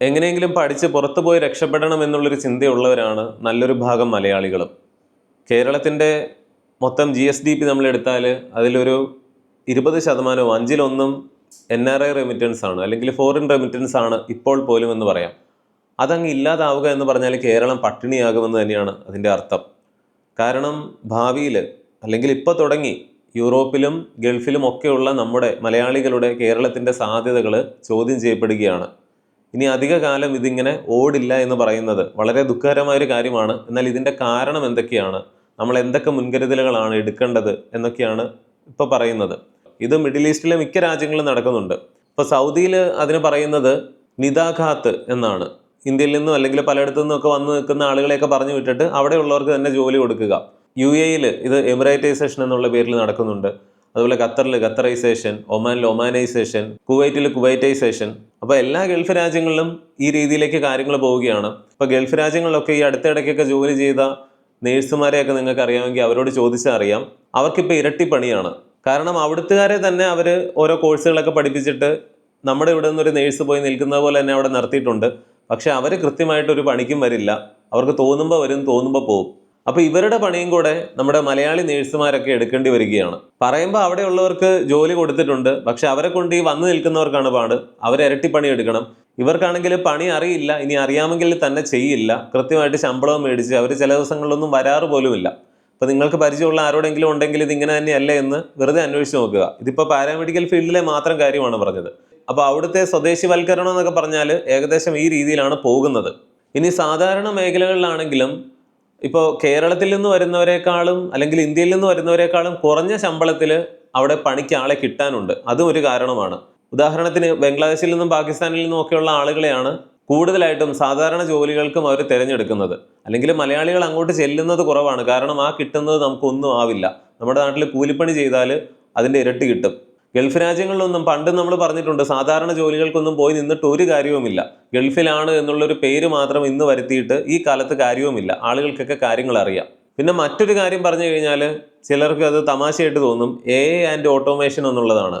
എങ്ങനെയെങ്കിലും പഠിച്ച് പുറത്തു പോയി രക്ഷപ്പെടണം എന്നുള്ളൊരു ചിന്തയുള്ളവരാണ് നല്ലൊരു ഭാഗം മലയാളികളും. കേരളത്തിന്റെ മൊത്തം ജി എസ് ഡി പി നമ്മളെടുത്താൽ അതിലൊരു ഇരുപത് ശതമാനവും അഞ്ചിലൊന്നും എൻ ആർ ഐ റെമിറ്റൻസ് ആണ് അല്ലെങ്കിൽ ഫോറിൻ റെമിറ്റൻസ് ആണ് ഇപ്പോൾ പോലും എന്ന് പറയാം. അതങ്ങ് ഇല്ലാതാവുക എന്ന് പറഞ്ഞാൽ കേരളം പട്ടിണിയാകുമെന്ന് തന്നെയാണ് അതിന്റെ അർത്ഥം. കാരണം ഭാവിയിൽ അല്ലെങ്കിൽ ഇപ്പോൾ തുടങ്ങി യൂറോപ്പിലും ഗൾഫിലും ഒക്കെയുള്ള നമ്മുടെ മലയാളികളുടെ കേരളത്തിന്റെ സാധ്യതകൾ ചോദ്യം ചെയ്യപ്പെടുകയാണ്. ഇനി അധിക കാലം ഇതിങ്ങനെ ഓടില്ല എന്ന് പറയുന്നത് വളരെ ദുഃഖകരമായ ഒരു കാര്യമാണ്. എന്നാൽ ഇതിന്റെ കാരണം എന്തൊക്കെയാണ്? നമ്മൾ എന്തൊക്കെ മുൻകരുതലുകളാണ് എടുക്കേണ്ടത് എന്നൊക്കെയാണ് ഇപ്പോൾ പറയുന്നത്. ഇത് മിഡിൽ ഈസ്റ്റിലെ മിക്ക രാജ്യങ്ങളിലും നടക്കുന്നുണ്ട്. ഇപ്പോൾ സൗദിയിൽ അതിന് പറയുന്നത് നിദാഘാത്ത് എന്നാണ്. ഇന്ത്യയിൽ നിന്നും അല്ലെങ്കിൽ പലയിടത്തു നിന്നൊക്കെ വന്ന് നിൽക്കുന്ന ആളുകളെയൊക്കെ പറഞ്ഞു വിട്ടിട്ട് അവിടെയുള്ളവർക്ക് തന്നെ ജോലി കൊടുക്കുക. യു എയിൽ ഇത് എമിറൈറ്റൈസേഷൻ എന്നുള്ള പേരിൽ നടക്കുന്നുണ്ട്. അതുപോലെ ഖത്തറിൽ ഖത്തറൈസേഷൻ ഒമാനിൽ ഒമാനൈസേഷൻ കുവൈറ്റിൽ കുവൈറ്റൈസേഷൻ. അപ്പോൾ എല്ലാ ഗൾഫ് രാജ്യങ്ങളിലും ഈ രീതിയിലേക്ക് കാര്യങ്ങൾ പോവുകയാണ്. അപ്പോൾ ഗൾഫ് രാജ്യങ്ങളിലൊക്കെ ഈ അടുത്തിടയ്ക്കൊക്കെ ജോലി ചെയ്ത നേഴ്സുമാരെയൊക്കെ നിങ്ങൾക്ക് അറിയാമെങ്കിൽ അവരോട് ചോദിച്ചാൽ അറിയാം. അവർക്കിപ്പോൾ ഇരട്ടി പണിയാണ് കാരണം അവിടുത്തുകാരെ തന്നെ അവർ ഓരോ കോഴ്സുകളൊക്കെ പഠിപ്പിച്ചിട്ട് നമ്മുടെ ഇവിടെ നിന്നൊരു നേഴ്സ് പോയി നിൽക്കുന്നത് പോലെ തന്നെ അവിടെ നിർത്തിയിട്ടുണ്ട്. പക്ഷേ അവർ കൃത്യമായിട്ട് ഒരു പണിക്കും വരില്ല. അവർക്ക് തോന്നുമ്പോൾ വരും തോന്നുമ്പോൾ പോകും അപ്പോൾ ഇവരുടെ പണിയും കൂടെ നമ്മുടെ മലയാളി നേഴ്സുമാരൊക്കെ എടുക്കേണ്ടി വരികയാണ്. പറയുമ്പോൾ അവിടെയുള്ളവർക്ക് ജോലി കൊടുത്തിട്ടുണ്ട്. പക്ഷെ അവരെ കൊണ്ട് ഈ വന്നു നിൽക്കുന്നവർക്കാണ് പാട്. അവർ ഇരട്ടി പണി എടുക്കണം. ഇവർക്കാണെങ്കിൽ പണി അറിയില്ല. ഇനി അറിയാമെങ്കിൽ തന്നെ ചെയ്യില്ല. കൃത്യമായിട്ട് ശമ്പളവും മേടിച്ച് അവർ ചില ദിവസങ്ങളിലൊന്നും വരാറ് പോലുമില്ല. അപ്പോൾ നിങ്ങൾക്ക് പരിചയമുള്ള ആരോടെങ്കിലും ഉണ്ടെങ്കിൽ ഇതിങ്ങനെ തന്നെയല്ലേ എന്ന് വെറുതെ അന്വേഷിച്ച് നോക്കുക. ഇതിപ്പോൾ പാരാമെഡിക്കൽ ഫീൽഡിലെ മാത്രം കാര്യമാണ് പറഞ്ഞത്. അപ്പോൾ അവിടുത്തെ സ്വദേശിവൽക്കരണം എന്നൊക്കെ പറഞ്ഞാൽ ഏകദേശം ഈ രീതിയിലാണ് പോകുന്നത്. ഇനി സാധാരണ മേഖലകളിലാണെങ്കിലും ഇപ്പോൾ കേരളത്തിൽ നിന്ന് വരുന്നവരെക്കാളും അല്ലെങ്കിൽ ഇന്ത്യയിൽ നിന്ന് വരുന്നവരെക്കാളും കുറഞ്ഞ ശമ്പളത്തിൽ അവിടെ പണിക്ക് ആളെ കിട്ടാനുണ്ട്. അതും ഒരു കാരണമാണ്. ഉദാഹരണത്തിന് ബംഗ്ലാദേശിൽ നിന്നും പാകിസ്ഥാനിൽ നിന്നും ഒക്കെയുള്ള ആളുകളെയാണ് കൂടുതലായിട്ടും സാധാരണ ജോലികൾക്കും അവർ തിരഞ്ഞെടുക്കുന്നത്. അല്ലെങ്കിൽ മലയാളികൾ അങ്ങോട്ട് ചെല്ലുന്നത് കുറവാണ്. കാരണം ആ കിട്ടുന്നത് നമുക്കൊന്നും ആവില്ല. നമ്മുടെ നാട്ടിൽ കൂലിപ്പണി ചെയ്താൽ അതിന്റെ ഇരട്ടി കിട്ടും. ഗൾഫ് രാജ്യങ്ങളിലൊന്നും പണ്ട് നമ്മൾ പറഞ്ഞിട്ടുണ്ട് സാധാരണ ജോലികൾക്കൊന്നും പോയി നിന്നിട്ട് ഒരു കാര്യവുമില്ല. ഗൾഫിലാണ് എന്നുള്ളൊരു പേര് മാത്രം ഇന്ന് വരുത്തിയിട്ട് ഈ കാലത്ത് കാര്യവുമില്ല. ആളുകൾക്കൊക്കെ കാര്യങ്ങൾ അറിയാം. പിന്നെ മറ്റൊരു കാര്യം പറഞ്ഞു കഴിഞ്ഞാൽ ചിലർക്ക് അത് തമാശയായിട്ട് തോന്നും. എ ആൻഡ് ഓട്ടോമേഷൻ എന്നുള്ളതാണ്.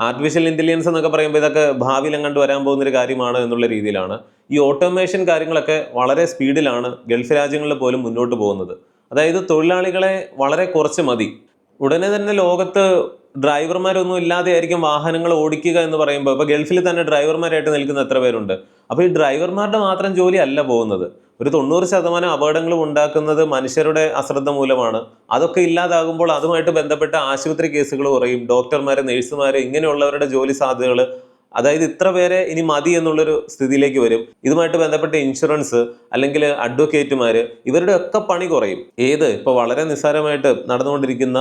ആർട്ടിഫിഷ്യൽ ഇന്റലിജൻസ് എന്നൊക്കെ പറയുമ്പോൾ ഇതൊക്കെ ഭാവിയിൽ അങ്ങോട്ട് വരാൻ പോകുന്നൊരു കാര്യമാണ് എന്നുള്ള രീതിയിലാണ്. ഈ ഓട്ടോമേഷൻ കാര്യങ്ങളൊക്കെ വളരെ സ്പീഡിലാണ് ഗൾഫ് രാജ്യങ്ങളിൽ പോലും മുന്നോട്ട് പോകുന്നത്. അതായത് തൊഴിലാളികളെ വളരെ കുറച്ച് മതി. ഉടനെ തന്നെ ലോകത്ത് ഡ്രൈവർമാരൊന്നും ഇല്ലാതെ ആയിരിക്കും വാഹനങ്ങൾ ഓടിക്കുക എന്ന് പറയുമ്പോൾ ഇപ്പോൾ ഗൾഫിൽ തന്നെ ഡ്രൈവർമാരായിട്ട് നിൽക്കുന്ന എത്ര പേരുണ്ട്? അപ്പോൾ ഈ ഡ്രൈവർമാരുടെ മാത്രം ജോലി അല്ല പോകുന്നത്. ഒരു തൊണ്ണൂറ് ശതമാനം അപകടങ്ങളും ഉണ്ടാക്കുന്നത് മനുഷ്യരുടെ അശ്രദ്ധ മൂലമാണ്. അതൊക്കെ ഇല്ലാതാകുമ്പോൾ അതുമായിട്ട് ബന്ധപ്പെട്ട ആശുപത്രി കേസുകൾ കുറയും. ഡോക്ടർമാരെ നഴ്സുമാർ ഇങ്ങനെയുള്ളവരുടെ ജോലി സാധ്യതകൾ അതായത് ഇത്ര പേരെ ഇനി മതി എന്നുള്ളൊരു സ്ഥിതിയിലേക്ക് വരും. ഇതുമായിട്ട് ബന്ധപ്പെട്ട ഇൻഷുറൻസ് അല്ലെങ്കിൽ അഡ്വക്കേറ്റുമാർ ഇവരുടെ ഒക്കെ പണി കുറയും. ഏത്? ഇപ്പോൾ വളരെ നിസ്സാരമായിട്ട് നടന്നുകൊണ്ടിരിക്കുന്ന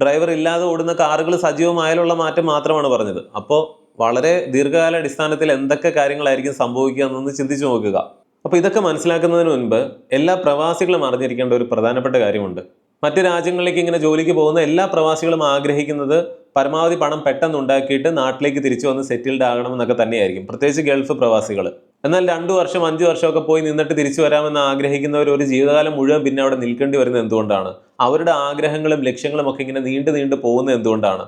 ഡ്രൈവർ ഇല്ലാതെ ഓടുന്ന കാറുകൾ സജീവമായാലുള്ള മാറ്റം മാത്രമാണ് പറഞ്ഞത്. അപ്പോൾ വളരെ ദീർഘകാല അടിസ്ഥാനത്തിൽ എന്തൊക്കെ കാര്യങ്ങളായിരിക്കും സംഭവിക്കുക എന്നൊന്ന് ചിന്തിച്ചു നോക്കുക. അപ്പോൾ ഇതൊക്കെ മനസ്സിലാക്കുന്നതിന് മുൻപ് എല്ലാ പ്രവാസികളും അറിഞ്ഞിരിക്കേണ്ട ഒരു പ്രധാനപ്പെട്ട കാര്യമുണ്ട്. മറ്റ് രാജ്യങ്ങളിലേക്ക് ഇങ്ങനെ ജോലിക്ക് പോകുന്ന എല്ലാ പ്രവാസികളും ആഗ്രഹിക്കുന്നത് പരമാവധി പണം പെട്ടെന്ന് ഉണ്ടാക്കിയിട്ട് നാട്ടിലേക്ക് തിരിച്ചു വന്ന് സെറ്റിൽഡ് ആകണം എന്നൊക്കെ തന്നെയായിരിക്കും. പ്രത്യേകിച്ച് ഗൾഫ് പ്രവാസികൾ എന്നാൽ രണ്ടു വർഷം അഞ്ചു വർഷമൊക്കെ പോയി നിന്നിട്ട് തിരിച്ചു വരാമെന്ന് ആഗ്രഹിക്കുന്നവർ ഒരു ജീവിതകാലം മുഴുവൻ പിന്നെ അവിടെ നിൽക്കേണ്ടി വരുന്നത് എന്തുകൊണ്ടാണ്? അവരുടെ ആഗ്രഹങ്ങളും ലക്ഷ്യങ്ങളും ഒക്കെ ഇങ്ങനെ നീണ്ടു നീണ്ടു പോകുന്നത് എന്തുകൊണ്ടാണ്?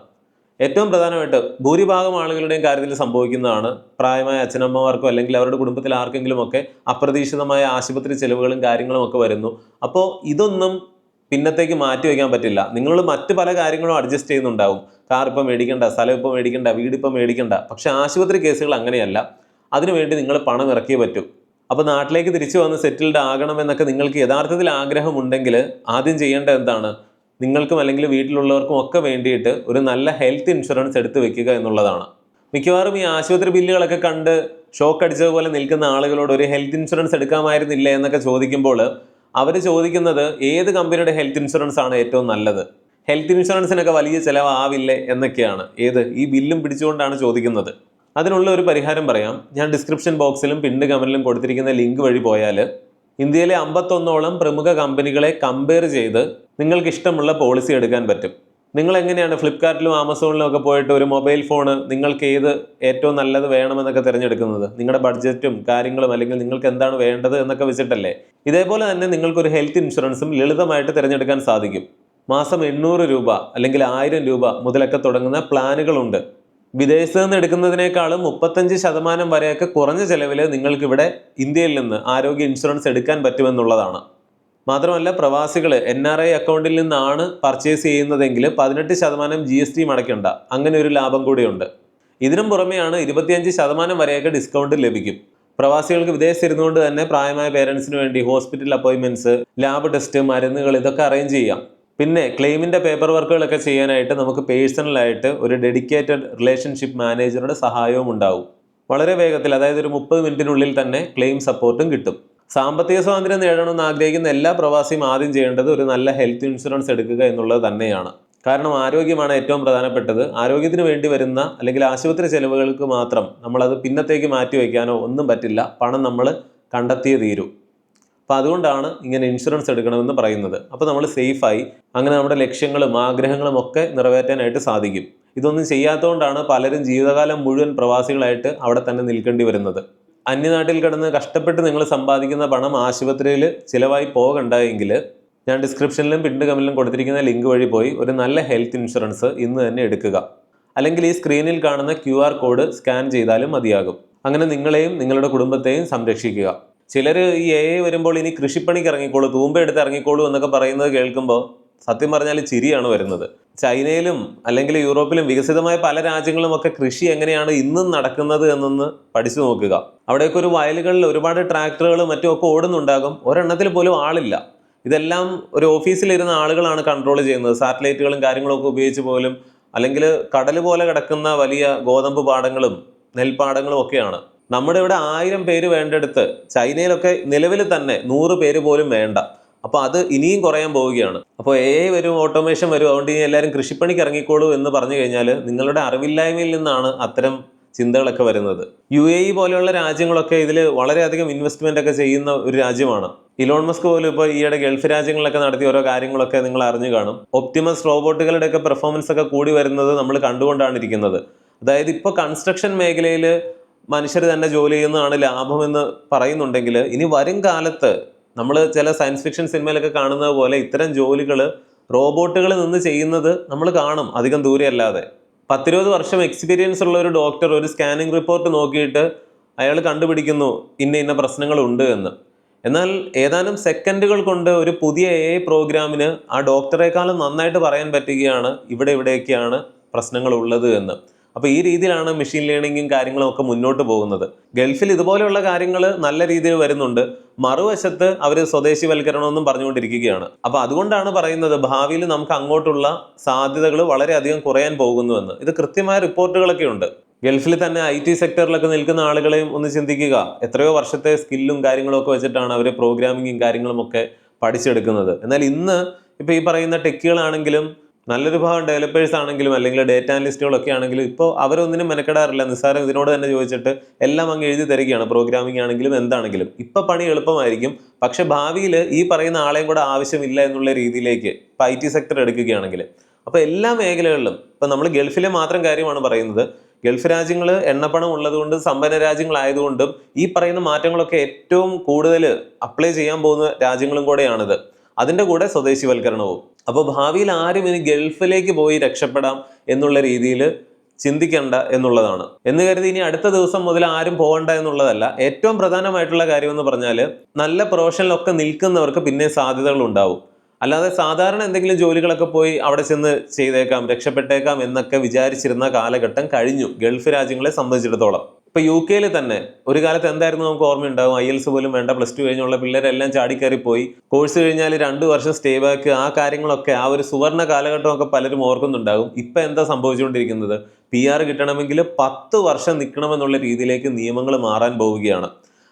ഏറ്റവും പ്രധാനമായിട്ട് ഭൂരിഭാഗം ആളുകളുടെയും കാര്യത്തിൽ സംഭവിക്കുന്നതാണ് പ്രായമായ അച്ഛനമ്മമാർക്കോ അല്ലെങ്കിൽ അവരുടെ കുടുംബത്തിൽ ആർക്കെങ്കിലും ഒക്കെ അപ്രതീക്ഷിതമായ ആശുപത്രി ചെലവുകളും കാര്യങ്ങളും ഒക്കെ വരുന്നു. അപ്പോൾ ഇതൊന്നും പിന്നത്തേക്ക് മാറ്റി വയ്ക്കാൻ പറ്റില്ല. നിങ്ങൾ മറ്റു പല കാര്യങ്ങളും അഡ്ജസ്റ്റ് ചെയ്യുന്നുണ്ടാവും. കാർ ഇപ്പം മേടിക്കണ്ട സ്ഥലം ഇപ്പം മേടിക്കണ്ട വീട് ഇപ്പം മേടിക്കണ്ട. പക്ഷേ ആശുപത്രി കേസുകൾ അങ്ങനെയല്ല. അതിനുവേണ്ടി നിങ്ങൾ പണം ഇറക്കിയേ പറ്റൂ. അപ്പോൾ നാട്ടിലേക്ക് തിരിച്ചു വന്ന് സെറ്റിൽഡ് ആകണമെന്നൊക്കെ നിങ്ങൾക്ക് യഥാർത്ഥത്തിൽ ആഗ്രഹമുണ്ടെങ്കിൽ ആദ്യം ചെയ്യേണ്ടത് എന്താണ്? നിങ്ങൾക്കും അല്ലെങ്കിൽ വീട്ടിലുള്ളവർക്കും ഒക്കെ വേണ്ടിയിട്ട് ഒരു നല്ല ഹെൽത്ത് ഇൻഷുറൻസ് എടുത്ത് വെക്കുക എന്നുള്ളതാണ്. മിക്കവാറും ഈ ആശുപത്രി ബില്ലുകളൊക്കെ കണ്ട് ഷോക്ക് അടിച്ചതുപോലെ നിൽക്കുന്ന ആളുകളോട് ഒരു ഹെൽത്ത് ഇൻഷുറൻസ് എടുക്കാമായിരുന്നില്ല എന്നൊക്കെ ചോദിക്കുമ്പോൾ അവർ ചോദിക്കുന്നത് ഏത് കമ്പനിയുടെ ഹെൽത്ത് ഇൻഷുറൻസ് ആണ് ഏറ്റവും നല്ലത്? ഹെൽത്ത് ഇൻഷുറൻസിനൊക്കെ വലിയ ചിലവാവില്ലേ എന്നൊക്കെയാണ്. ഏത്? ഈ ബില്ലും പിടിച്ചുകൊണ്ടാണ് ചോദിക്കുന്നത്. അതിനുള്ള ഒരു പരിഹാരം പറയാം. ഞാൻ ഡിസ്ക്രിപ്ഷൻ ബോക്സിലും പിണ്ട് കമന്റിലും കൊടുത്തിരിക്കുന്ന ലിങ്ക് വഴി പോയാൽ ഇന്ത്യയിലെ അമ്പത്തൊന്നോളം പ്രമുഖ കമ്പനികളെ കമ്പയർ ചെയ്ത് നിങ്ങൾക്ക് ഇഷ്ടമുള്ള പോളിസി എടുക്കാൻ പറ്റും. നിങ്ങൾ എങ്ങനെയാണ് ഫ്ലിപ്കാർട്ടിലും ആമസോണിലും ഒക്കെ പോയിട്ട് ഒരു മൊബൈൽ ഫോണ് നിങ്ങൾക്ക് ഏത് ഏറ്റവും നല്ലത് വേണമെന്നൊക്കെ തിരഞ്ഞെടുക്കുന്നത്? നിങ്ങളുടെ ബഡ്ജറ്റും കാര്യങ്ങളും അല്ലെങ്കിൽ നിങ്ങൾക്ക് എന്താണ് വേണ്ടത് എന്നൊക്കെ വെച്ചിട്ടല്ലേ? ഇതേപോലെ തന്നെ നിങ്ങൾക്കൊരു ഹെൽത്ത് ഇൻഷുറൻസും ലളിതമായിട്ട് തിരഞ്ഞെടുക്കാൻ സാധിക്കും. മാസം എണ്ണൂറ് രൂപ അല്ലെങ്കിൽ ആയിരം രൂപ മുതലൊക്കെ തുടങ്ങുന്ന പ്ലാനുകളുണ്ട് വിദേശത്ത് നിന്ന് എടുക്കുന്നതിനേക്കാളും മുപ്പത്തഞ്ച് ശതമാനം വരെയൊക്കെ കുറഞ്ഞ ചെലവിൽ നിങ്ങൾക്ക് ഇവിടെ ഇന്ത്യയിൽ നിന്ന് ആരോഗ്യ ഇൻഷുറൻസ് എടുക്കാൻ പറ്റുമെന്നുള്ളതാണ്. മാത്രമല്ല പ്രവാസികൾ എൻ ആർ ഐ അക്കൗണ്ടിൽ നിന്നാണ് പർച്ചേസ് ചെയ്യുന്നതെങ്കിൽ പതിനെട്ട് ശതമാനം ജി എസ് ടി അടയ്ക്കേണ്ട അങ്ങനെ ഒരു ലാഭം കൂടിയുണ്ട്. ഇതിനും പുറമെയാണ് ഇരുപത്തിയഞ്ച് ശതമാനം വരെയൊക്കെ ഡിസ്കൗണ്ട് ലഭിക്കും. പ്രവാസികൾക്ക് വിദേശത്ത് ഇരുന്നുകൊണ്ട് തന്നെ പ്രായമായ പേരൻസിന് വേണ്ടി ഹോസ്പിറ്റൽ അപ്പോയിൻമെന്റ്സ് ലാബ് ടെസ്റ്റ് മരുന്നുകൾ ഇതൊക്കെ അറേഞ്ച് ചെയ്യാം. പിന്നെ ക്ലെയിമിന്റെ പേപ്പർ വർക്കുകളൊക്കെ ചെയ്യാനായിട്ട് നമുക്ക് പേഴ്സണലായിട്ട് ഒരു ഡെഡിക്കേറ്റഡ് റിലേഷൻഷിപ്പ് മാനേജറുടെ സഹായവും ഉണ്ടാവും. വളരെ വേഗത്തിൽ അതായത് ഒരു മുപ്പത് മിനിറ്റിനുള്ളിൽ തന്നെ ക്ലെയിം സപ്പോർട്ടും കിട്ടും. സാമ്പത്തിക സ്വാതന്ത്ര്യം നേടണമെന്ന് ആഗ്രഹിക്കുന്ന എല്ലാ പ്രവാസിയും ആദ്യം ചെയ്യേണ്ടത് ഒരു നല്ല ഹെൽത്ത് ഇൻഷുറൻസ് എടുക്കുക എന്നുള്ളത് തന്നെയാണ്. കാരണം ആരോഗ്യമാണ് ഏറ്റവും പ്രധാനപ്പെട്ടത്. ആരോഗ്യത്തിന് വേണ്ടി വരുന്ന അല്ലെങ്കിൽ ആശുപത്രി ചെലവുകൾക്ക് മാത്രം നമ്മളത് പിന്നത്തേക്ക് മാറ്റി വയ്ക്കാനോ ഒന്നും പറ്റില്ല. പണം നമ്മൾ കണ്ടെത്തിയേ തീരൂ. അപ്പോൾ അതുകൊണ്ടാണ് ഇങ്ങനെ ഇൻഷുറൻസ് എടുക്കണമെന്ന് പറയുന്നത്. അപ്പോൾ നമ്മൾ സേഫായി അങ്ങനെ നമ്മുടെ ലക്ഷ്യങ്ങളും ആഗ്രഹങ്ങളും ഒക്കെ നിറവേറ്റാനായിട്ട് സാധിക്കും. ഇതൊന്നും ചെയ്യാത്തതുകൊണ്ടാണ് പലരും ജീവിതകാലം മുഴുവൻ പ്രവാസികളായിട്ട് അവിടെ തന്നെ നിൽക്കേണ്ടി വരുന്നത്. അന്യനാട്ടിൽ കിടന്ന് കഷ്ടപ്പെട്ട് നിങ്ങൾ സമ്പാദിക്കുന്ന പണം ആശുപത്രിയിൽ ചിലവായി പോകണ്ട എങ്കിൽ ഞാൻ ഡിസ്ക്രിപ്ഷനിലും പിന്നീട് കമന്റിലും കൊടുത്തിരിക്കുന്ന ലിങ്ക് വഴി പോയി ഒരു നല്ല ഹെൽത്ത് ഇൻഷുറൻസ് ഇന്ന് തന്നെ എടുക്കുക. അല്ലെങ്കിൽ ഈ സ്ക്രീനിൽ കാണുന്ന ക്യു കോഡ് സ്കാൻ ചെയ്താലും മതിയാകും. അങ്ങനെ നിങ്ങളെയും നിങ്ങളുടെ കുടുംബത്തെയും സംരക്ഷിക്കുക. ചിലർ ഈ എ വരുമ്പോൾ ഇനി കൃഷിപ്പണിക്ക് ഇറങ്ങിക്കോളൂ തൂമ്പ എടുത്ത് ഇറങ്ങിക്കോളൂ എന്നൊക്കെ പറയുന്നത് കേൾക്കുമ്പോൾ സത്യം പറഞ്ഞാൽ ചിരിയാണ് വരുന്നത്. ചൈനയിലും അല്ലെങ്കിൽ യൂറോപ്പിലും വികസിതമായ പല രാജ്യങ്ങളും ഒക്കെ കൃഷി എങ്ങനെയാണ് ഇന്നും നടക്കുന്നത് എന്നൊന്ന് പഠിച്ചു നോക്കുക. അവിടെയൊക്കെ ഒരു വയലുകളിൽ ഒരുപാട് ട്രാക്ടറുകൾ മറ്റും ഒക്കെ ഓടുന്നുണ്ടാകും. ഒരെണ്ണത്തിൽ പോലും ആളില്ല. ഇതെല്ലാം ഒരു ഓഫീസിലിരുന്ന ആളുകളാണ് കൺട്രോൾ ചെയ്യുന്നത്. സാറ്റലൈറ്റുകളും കാര്യങ്ങളൊക്കെ ഉപയോഗിച്ച് പോലും അല്ലെങ്കിൽ കടൽ പോലെ കിടക്കുന്ന വലിയ ഗോതമ്പ് പാടങ്ങളും നെൽപ്പാടങ്ങളും ഒക്കെയാണ്. നമ്മുടെ ഇവിടെ ആയിരം പേര് വേണ്ടെടുത്ത് ചൈനയിലൊക്കെ നിലവിൽ തന്നെ നൂറ് പേര് പോലും വേണ്ട. അപ്പോൾ അത് ഇനിയും കുറയാൻ പോവുകയാണ്. അപ്പോൾ എ വരും ഓട്ടോമേഷൻ വരും അതുകൊണ്ട് ഇനി എല്ലാവരും കൃഷിപ്പണിക്ക് ഇറങ്ങിക്കോളൂ എന്ന് പറഞ്ഞു കഴിഞ്ഞാൽ നിങ്ങളുടെ അറിവില്ലായ്മയിൽ നിന്നാണ് അത്തരം ചിന്തകളൊക്കെ വരുന്നത്. യു എ ഇ പോലെയുള്ള രാജ്യങ്ങളൊക്കെ ഇതിൽ വളരെയധികം ഇൻവെസ്റ്റ്മെന്റ് ഒക്കെ ചെയ്യുന്ന ഒരു രാജ്യമാണ്. ഇലോൺ മസ്ക് പോലും ഇപ്പോൾ ഈയിടെ ഗൾഫ് രാജ്യങ്ങളിലൊക്കെ നടത്തിയ ഓരോ കാര്യങ്ങളൊക്കെ നിങ്ങൾ അറിഞ്ഞു കാണും. ഒപ്റ്റിമസ് റോബോട്ടുകളുടെ ഒക്കെ പെർഫോമൻസ് ഒക്കെ കൂടി വരുന്നത് നമ്മൾ കണ്ടുകൊണ്ടാണ് ഇരിക്കുന്നത്. അതായത് ഇപ്പോൾ കൺസ്ട്രക്ഷൻ മേഖലയിൽ മനുഷ്യർ തന്നെ ജോലി ചെയ്യുന്നതാണ് ലാഭമെന്ന് പറയുന്നുണ്ടെങ്കിൽ ഇനി വരും കാലത്ത് നമ്മൾ ചില സയൻസ് ഫിക്ഷൻ സിനിമയിലൊക്കെ കാണുന്നത് പോലെ ഇത്തരം ജോലികൾ റോബോട്ടുകൾ നിന്ന് ചെയ്യുന്നത് നമ്മൾ കാണും അധികം ദൂരെ അല്ലാതെ പത്തിരുപത് വർഷം എക്സ്പീരിയൻസ് ഉള്ള ഒരു ഡോക്ടർ ഒരു സ്കാനിങ് റിപ്പോർട്ട് നോക്കിയിട്ട് അയാൾ കണ്ടുപിടിക്കുന്നു ഇന്ന ഇന്ന പ്രശ്നങ്ങളുണ്ട് എന്ന്. എന്നാൽ ഏതാനും സെക്കൻഡുകൾ കൊണ്ട് ഒരു പുതിയ എ പ്രോഗ്രാമിന് ആ ഡോക്ടറെക്കാളും നന്നായിട്ട് പറയാൻ പറ്റുകയാണ് ഇവിടെ ഇവിടെയൊക്കെയാണ് പ്രശ്നങ്ങൾ ഉള്ളത് എന്ന്. അപ്പോൾ ഈ രീതിയിലാണ് മെഷീൻ ലേണിങ്ങും കാര്യങ്ങളും ഒക്കെ മുന്നോട്ട് പോകുന്നത്. ഗൾഫിൽ ഇതുപോലെയുള്ള കാര്യങ്ങൾ നല്ല രീതിയിൽ വരുന്നുണ്ട്. മറുവശത്ത് അവർ സ്വദേശിവൽക്കരണമെന്നും പറഞ്ഞുകൊണ്ടിരിക്കുകയാണ്. അപ്പോൾ അതുകൊണ്ടാണ് പറയുന്നത് ഭാവിയിൽ നമുക്ക് അങ്ങോട്ടുള്ള സാധ്യതകൾ വളരെയധികം കുറയാൻ പോകുന്നുവെന്ന്. ഇത് കൃത്യമായ റിപ്പോർട്ടുകളൊക്കെ ഉണ്ട്. ഗൾഫിൽ തന്നെ ഐ ടി സെക്ടറിലൊക്കെ നിൽക്കുന്ന ആളുകളെയും ഒന്ന് ചിന്തിക്കുക. എത്രയോ വർഷത്തെ സ്കില്ലും കാര്യങ്ങളും ഒക്കെ വെച്ചിട്ടാണ് അവർ പ്രോഗ്രാമിങ്ങും കാര്യങ്ങളും ഒക്കെ പഠിച്ചെടുക്കുന്നത്. എന്നാൽ ഇന്ന് ഇപ്പോൾ ഈ പറയുന്ന ടെക്കുകളാണെങ്കിലും നല്ലൊരു ഭാഗം ഡെവലപ്പേഴ്സ് ആണെങ്കിലും അല്ലെങ്കിൽ ഡേറ്റ അനലിസ്റ്റുകളൊക്കെ ആണെങ്കിലും ഇപ്പോൾ അവരൊന്നിനും മെനക്കെടാറില്ല. നിസ്സാരം ഇതിനോട് തന്നെ ചോദിച്ചിട്ട് എല്ലാം അങ്ങ് എഴുതി തരികയാണ്. പ്രോഗ്രാമിംഗ് ആണെങ്കിലും എന്താണെങ്കിലും. ഇപ്പം പണി എളുപ്പമായിരിക്കും. പക്ഷേ ഭാവിയിൽ ഈ പറയുന്ന ആളെയും കൂടെ ആവശ്യമില്ല എന്നുള്ള രീതിയിലേക്ക് ഇപ്പോൾ ഐ ടി സെക്ടർ എടുക്കുകയാണെങ്കിൽ. അപ്പോൾ എല്ലാ മേഖലകളിലും ഇപ്പം നമ്മൾ ഗൾഫിലെ മാത്രം കാര്യമാണ് പറയുന്നത്. ഗൾഫ് രാജ്യങ്ങൾ എണ്ണപ്പണം ഉള്ളതുകൊണ്ട് സമ്പന്ന രാജ്യങ്ങളായതുകൊണ്ടും ഈ പറയുന്ന മാറ്റങ്ങളൊക്കെ ഏറ്റവും കൂടുതൽ അപ്ലൈ ചെയ്യാൻ പോകുന്ന രാജ്യങ്ങളും കൂടെയാണിത്. അതിന്റെ കൂടെ സ്വദേശിവൽക്കരണവും. അപ്പോൾ ഭാവിയിൽ ആരും ഇനി ഗൾഫിലേക്ക് പോയി രക്ഷപ്പെടാം എന്നുള്ള രീതിയിൽ ചിന്തിക്കേണ്ട എന്നുള്ളതാണ്. എന്ന് കരുതി ഇനി അടുത്ത ദിവസം മുതൽ ആരും പോകണ്ട എന്നുള്ളതല്ല ഏറ്റവും പ്രധാനമായിട്ടുള്ള കാര്യം എന്ന് പറഞ്ഞാൽ നല്ല പ്രൊഫഷനിലൊക്കെ നിൽക്കുന്നവർക്ക് പിന്നെ സാധ്യതകൾ ഉണ്ടാവും അല്ലാതെ സാധാരണ എന്തെങ്കിലും ജോലികളൊക്കെ പോയി അവിടെ ചെന്ന് ചെയ്തേക്കാം രക്ഷപ്പെട്ടേക്കാം എന്നൊക്കെ വിചാരിച്ചിരുന്ന കാലഘട്ടം കഴിഞ്ഞു ഗൾഫ് രാജ്യങ്ങളെ സംബന്ധിച്ചിടത്തോളം. ഇപ്പൊ യു കെയിൽ തന്നെ ഒരു കാലത്ത് എന്തായിരുന്നു നമുക്ക് ഓർമ്മയുണ്ടാവും? ഐ എൽസ് പോലും വേണ്ട പ്ലസ് ടു കഴിഞ്ഞുള്ള പിള്ളേരെല്ലാം ചാടിക്കയറി പോയി കോഴ്സ് കഴിഞ്ഞാൽ രണ്ടു വർഷം സ്റ്റേ ബാക്ക് ആ കാര്യങ്ങളൊക്കെ ആ ഒരു സുവർണ കാലഘട്ടമൊക്കെ പലരും ഓർക്കുന്നുണ്ടാകും. ഇപ്പൊ എന്താ സംഭവിച്ചുകൊണ്ടിരിക്കുന്നത്? പി ആർ കിട്ടണമെങ്കിൽ പത്ത് വർഷം നിൽക്കണമെന്നുള്ള രീതിയിലേക്ക് നിയമങ്ങൾ മാറാൻ പോവുകയാണ്.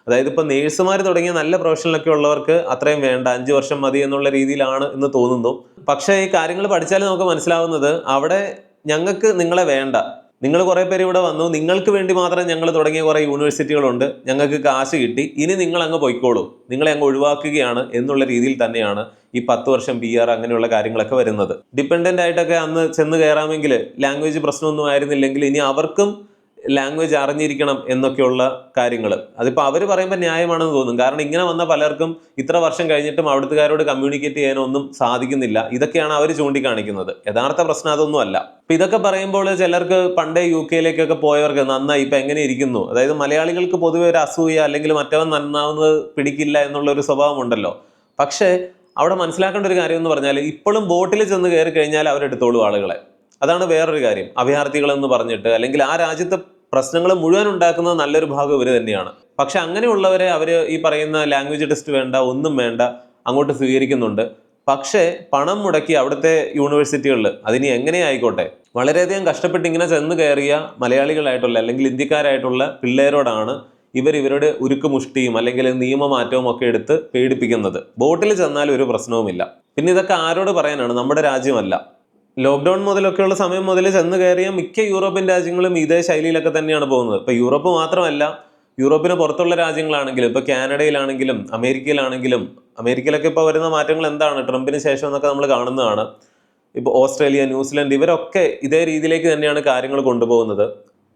അതായത് ഇപ്പൊ നേഴ്സുമാർ തുടങ്ങിയ നല്ല പ്രൊഫഷനിലൊക്കെ ഉള്ളവർക്ക് അത്രയും വേണ്ട അഞ്ച് വർഷം മതി എന്നുള്ള രീതിയിലാണ് എന്ന് തോന്നുന്നു. പക്ഷേ ഈ കാര്യങ്ങൾ പഠിച്ചാൽ നമുക്ക് മനസ്സിലാവുന്നത് അവിടെ ഞങ്ങൾക്ക് നിങ്ങളെ വേണ്ട. നിങ്ങൾ കുറേ പേര് ഇവിടെ വന്നു. നിങ്ങൾക്ക് വേണ്ടി മാത്രം ഞങ്ങൾ തുടങ്ങിയ കുറേ യൂണിവേഴ്സിറ്റികളുണ്ട്. ഞങ്ങൾക്ക് കാശ് കിട്ടി. ഇനി നിങ്ങൾ അങ്ങ് പൊയ്ക്കോളൂ. നിങ്ങളെ അങ്ങ് ഒഴിവാക്കുകയാണ് എന്നുള്ള രീതിയിൽ തന്നെയാണ് ഈ പത്ത് വർഷം പി ആർ അങ്ങനെയുള്ള കാര്യങ്ങളൊക്കെ വരുന്നത്. ഡിപ്പെൻഡന്റ് ആയിട്ടൊക്കെ അന്ന് ചെന്ന് കയറാമെങ്കിൽ ലാംഗ്വേജ് പ്രശ്നമൊന്നും ആയിരുന്നില്ലെങ്കിൽ ഇനി അവർക്കും ലാംഗ്വേജ് അറിഞ്ഞിരിക്കണം എന്നൊക്കെയുള്ള കാര്യങ്ങൾ അതിപ്പോൾ അവർ പറയുമ്പോൾ ന്യായമാണെന്ന് തോന്നും. കാരണം ഇങ്ങനെ വന്ന പലർക്കും ഇത്ര വർഷം കഴിഞ്ഞിട്ടും അവിടുത്തുകാരോട് കമ്മ്യൂണിക്കേറ്റ് ചെയ്യാനൊന്നും സാധിക്കുന്നില്ല. ഇതൊക്കെയാണ് അവർ ചൂണ്ടിക്കാണിക്കുന്നത്. യഥാർത്ഥ പ്രശ്നം അതൊന്നും അല്ല. അപ്പം ഇതൊക്കെ പറയുമ്പോൾ ചിലർക്ക് പണ്ടേ യു കെയിലേക്കൊക്കെ പോയവർക്ക് നന്നായി ഇപ്പം എങ്ങനെ ഇരിക്കുന്നു? അതായത് മലയാളികൾക്ക് പൊതുവെ ഒരു അസൂയ അല്ലെങ്കിൽ മറ്റവൻ നന്നാവുന്നത് പിടിക്കില്ല എന്നുള്ള ഒരു സ്വഭാവം ഉണ്ടല്ലോ പക്ഷേ അവിടെ മനസ്സിലാക്കേണ്ട ഒരു കാര്യം എന്ന് പറഞ്ഞാൽ ഇപ്പോഴും ബോട്ടിൽ ചെന്ന് കയറി കഴിഞ്ഞാൽ അവരെടുത്തോളൂ ആളുകളെ. അതാണ് വേറൊരു കാര്യം. അഭയാർത്ഥികൾ എന്ന് പറഞ്ഞിട്ട് അല്ലെങ്കിൽ ആ രാജ്യത്തെ പ്രശ്നങ്ങൾ മുഴുവൻ ഉണ്ടാക്കുന്നത് നല്ലൊരു ഭാഗം ഇവർ തന്നെയാണ്. പക്ഷെ അങ്ങനെയുള്ളവരെ അവർ ഈ പറയുന്ന ലാംഗ്വേജ് ടെസ്റ്റ് വേണ്ട ഒന്നും വേണ്ട അങ്ങോട്ട് സ്വീകരിക്കുന്നുണ്ട്. പക്ഷേ പണം മുടക്കി അവിടുത്തെ യൂണിവേഴ്സിറ്റികളിൽ അതിനി എങ്ങനെ ആയിക്കോട്ടെ? വളരെയധികം കഷ്ടപ്പെട്ട് ഇങ്ങനെ ചെന്ന് കയറിയ മലയാളികളായിട്ടുള്ള അല്ലെങ്കിൽ ഇന്ത്യക്കാരായിട്ടുള്ള പിള്ളേരോടാണ് ഇവർ ഇവരുടെ ഉരുക്ക് മുഷ്ടിയും അല്ലെങ്കിൽ നിയമമാറ്റവും ഒക്കെ എടുത്ത് പേടിപ്പിക്കുന്നത്. ബോട്ടിൽ ചെന്നാൽ ഒരു പ്രശ്നവുമില്ല. പിന്നെ ഇതൊക്കെ ആരോട് പറയാനാണ്? നമ്മുടെ രാജ്യമല്ല. ലോക്ക്ഡൗൺ മുതലൊക്കെയുള്ള സമയം മുതൽ ചെന്ന് കയറിയ മിക്ക യൂറോപ്യൻ രാജ്യങ്ങളും ഇതേ ശൈലിയിലൊക്കെ തന്നെയാണ് പോകുന്നത്. ഇപ്പം യൂറോപ്പ് മാത്രമല്ല യൂറോപ്പിന് പുറത്തുള്ള രാജ്യങ്ങളാണെങ്കിലും ഇപ്പോൾ കാനഡയിലാണെങ്കിലും അമേരിക്കയിലാണെങ്കിലും അമേരിക്കയിലൊക്കെ ഇപ്പോൾ വരുന്ന മാറ്റങ്ങൾ എന്താണ്? ട്രംപിന് ശേഷം എന്നൊക്കെ നമ്മൾ കാണുന്നതാണ്. ഇപ്പോൾ ഓസ്ട്രേലിയ ന്യൂസിലൻഡ് ഇവരൊക്കെ ഇതേ രീതിയിലേക്ക് തന്നെയാണ് കാര്യങ്ങൾ കൊണ്ടുപോകുന്നത്.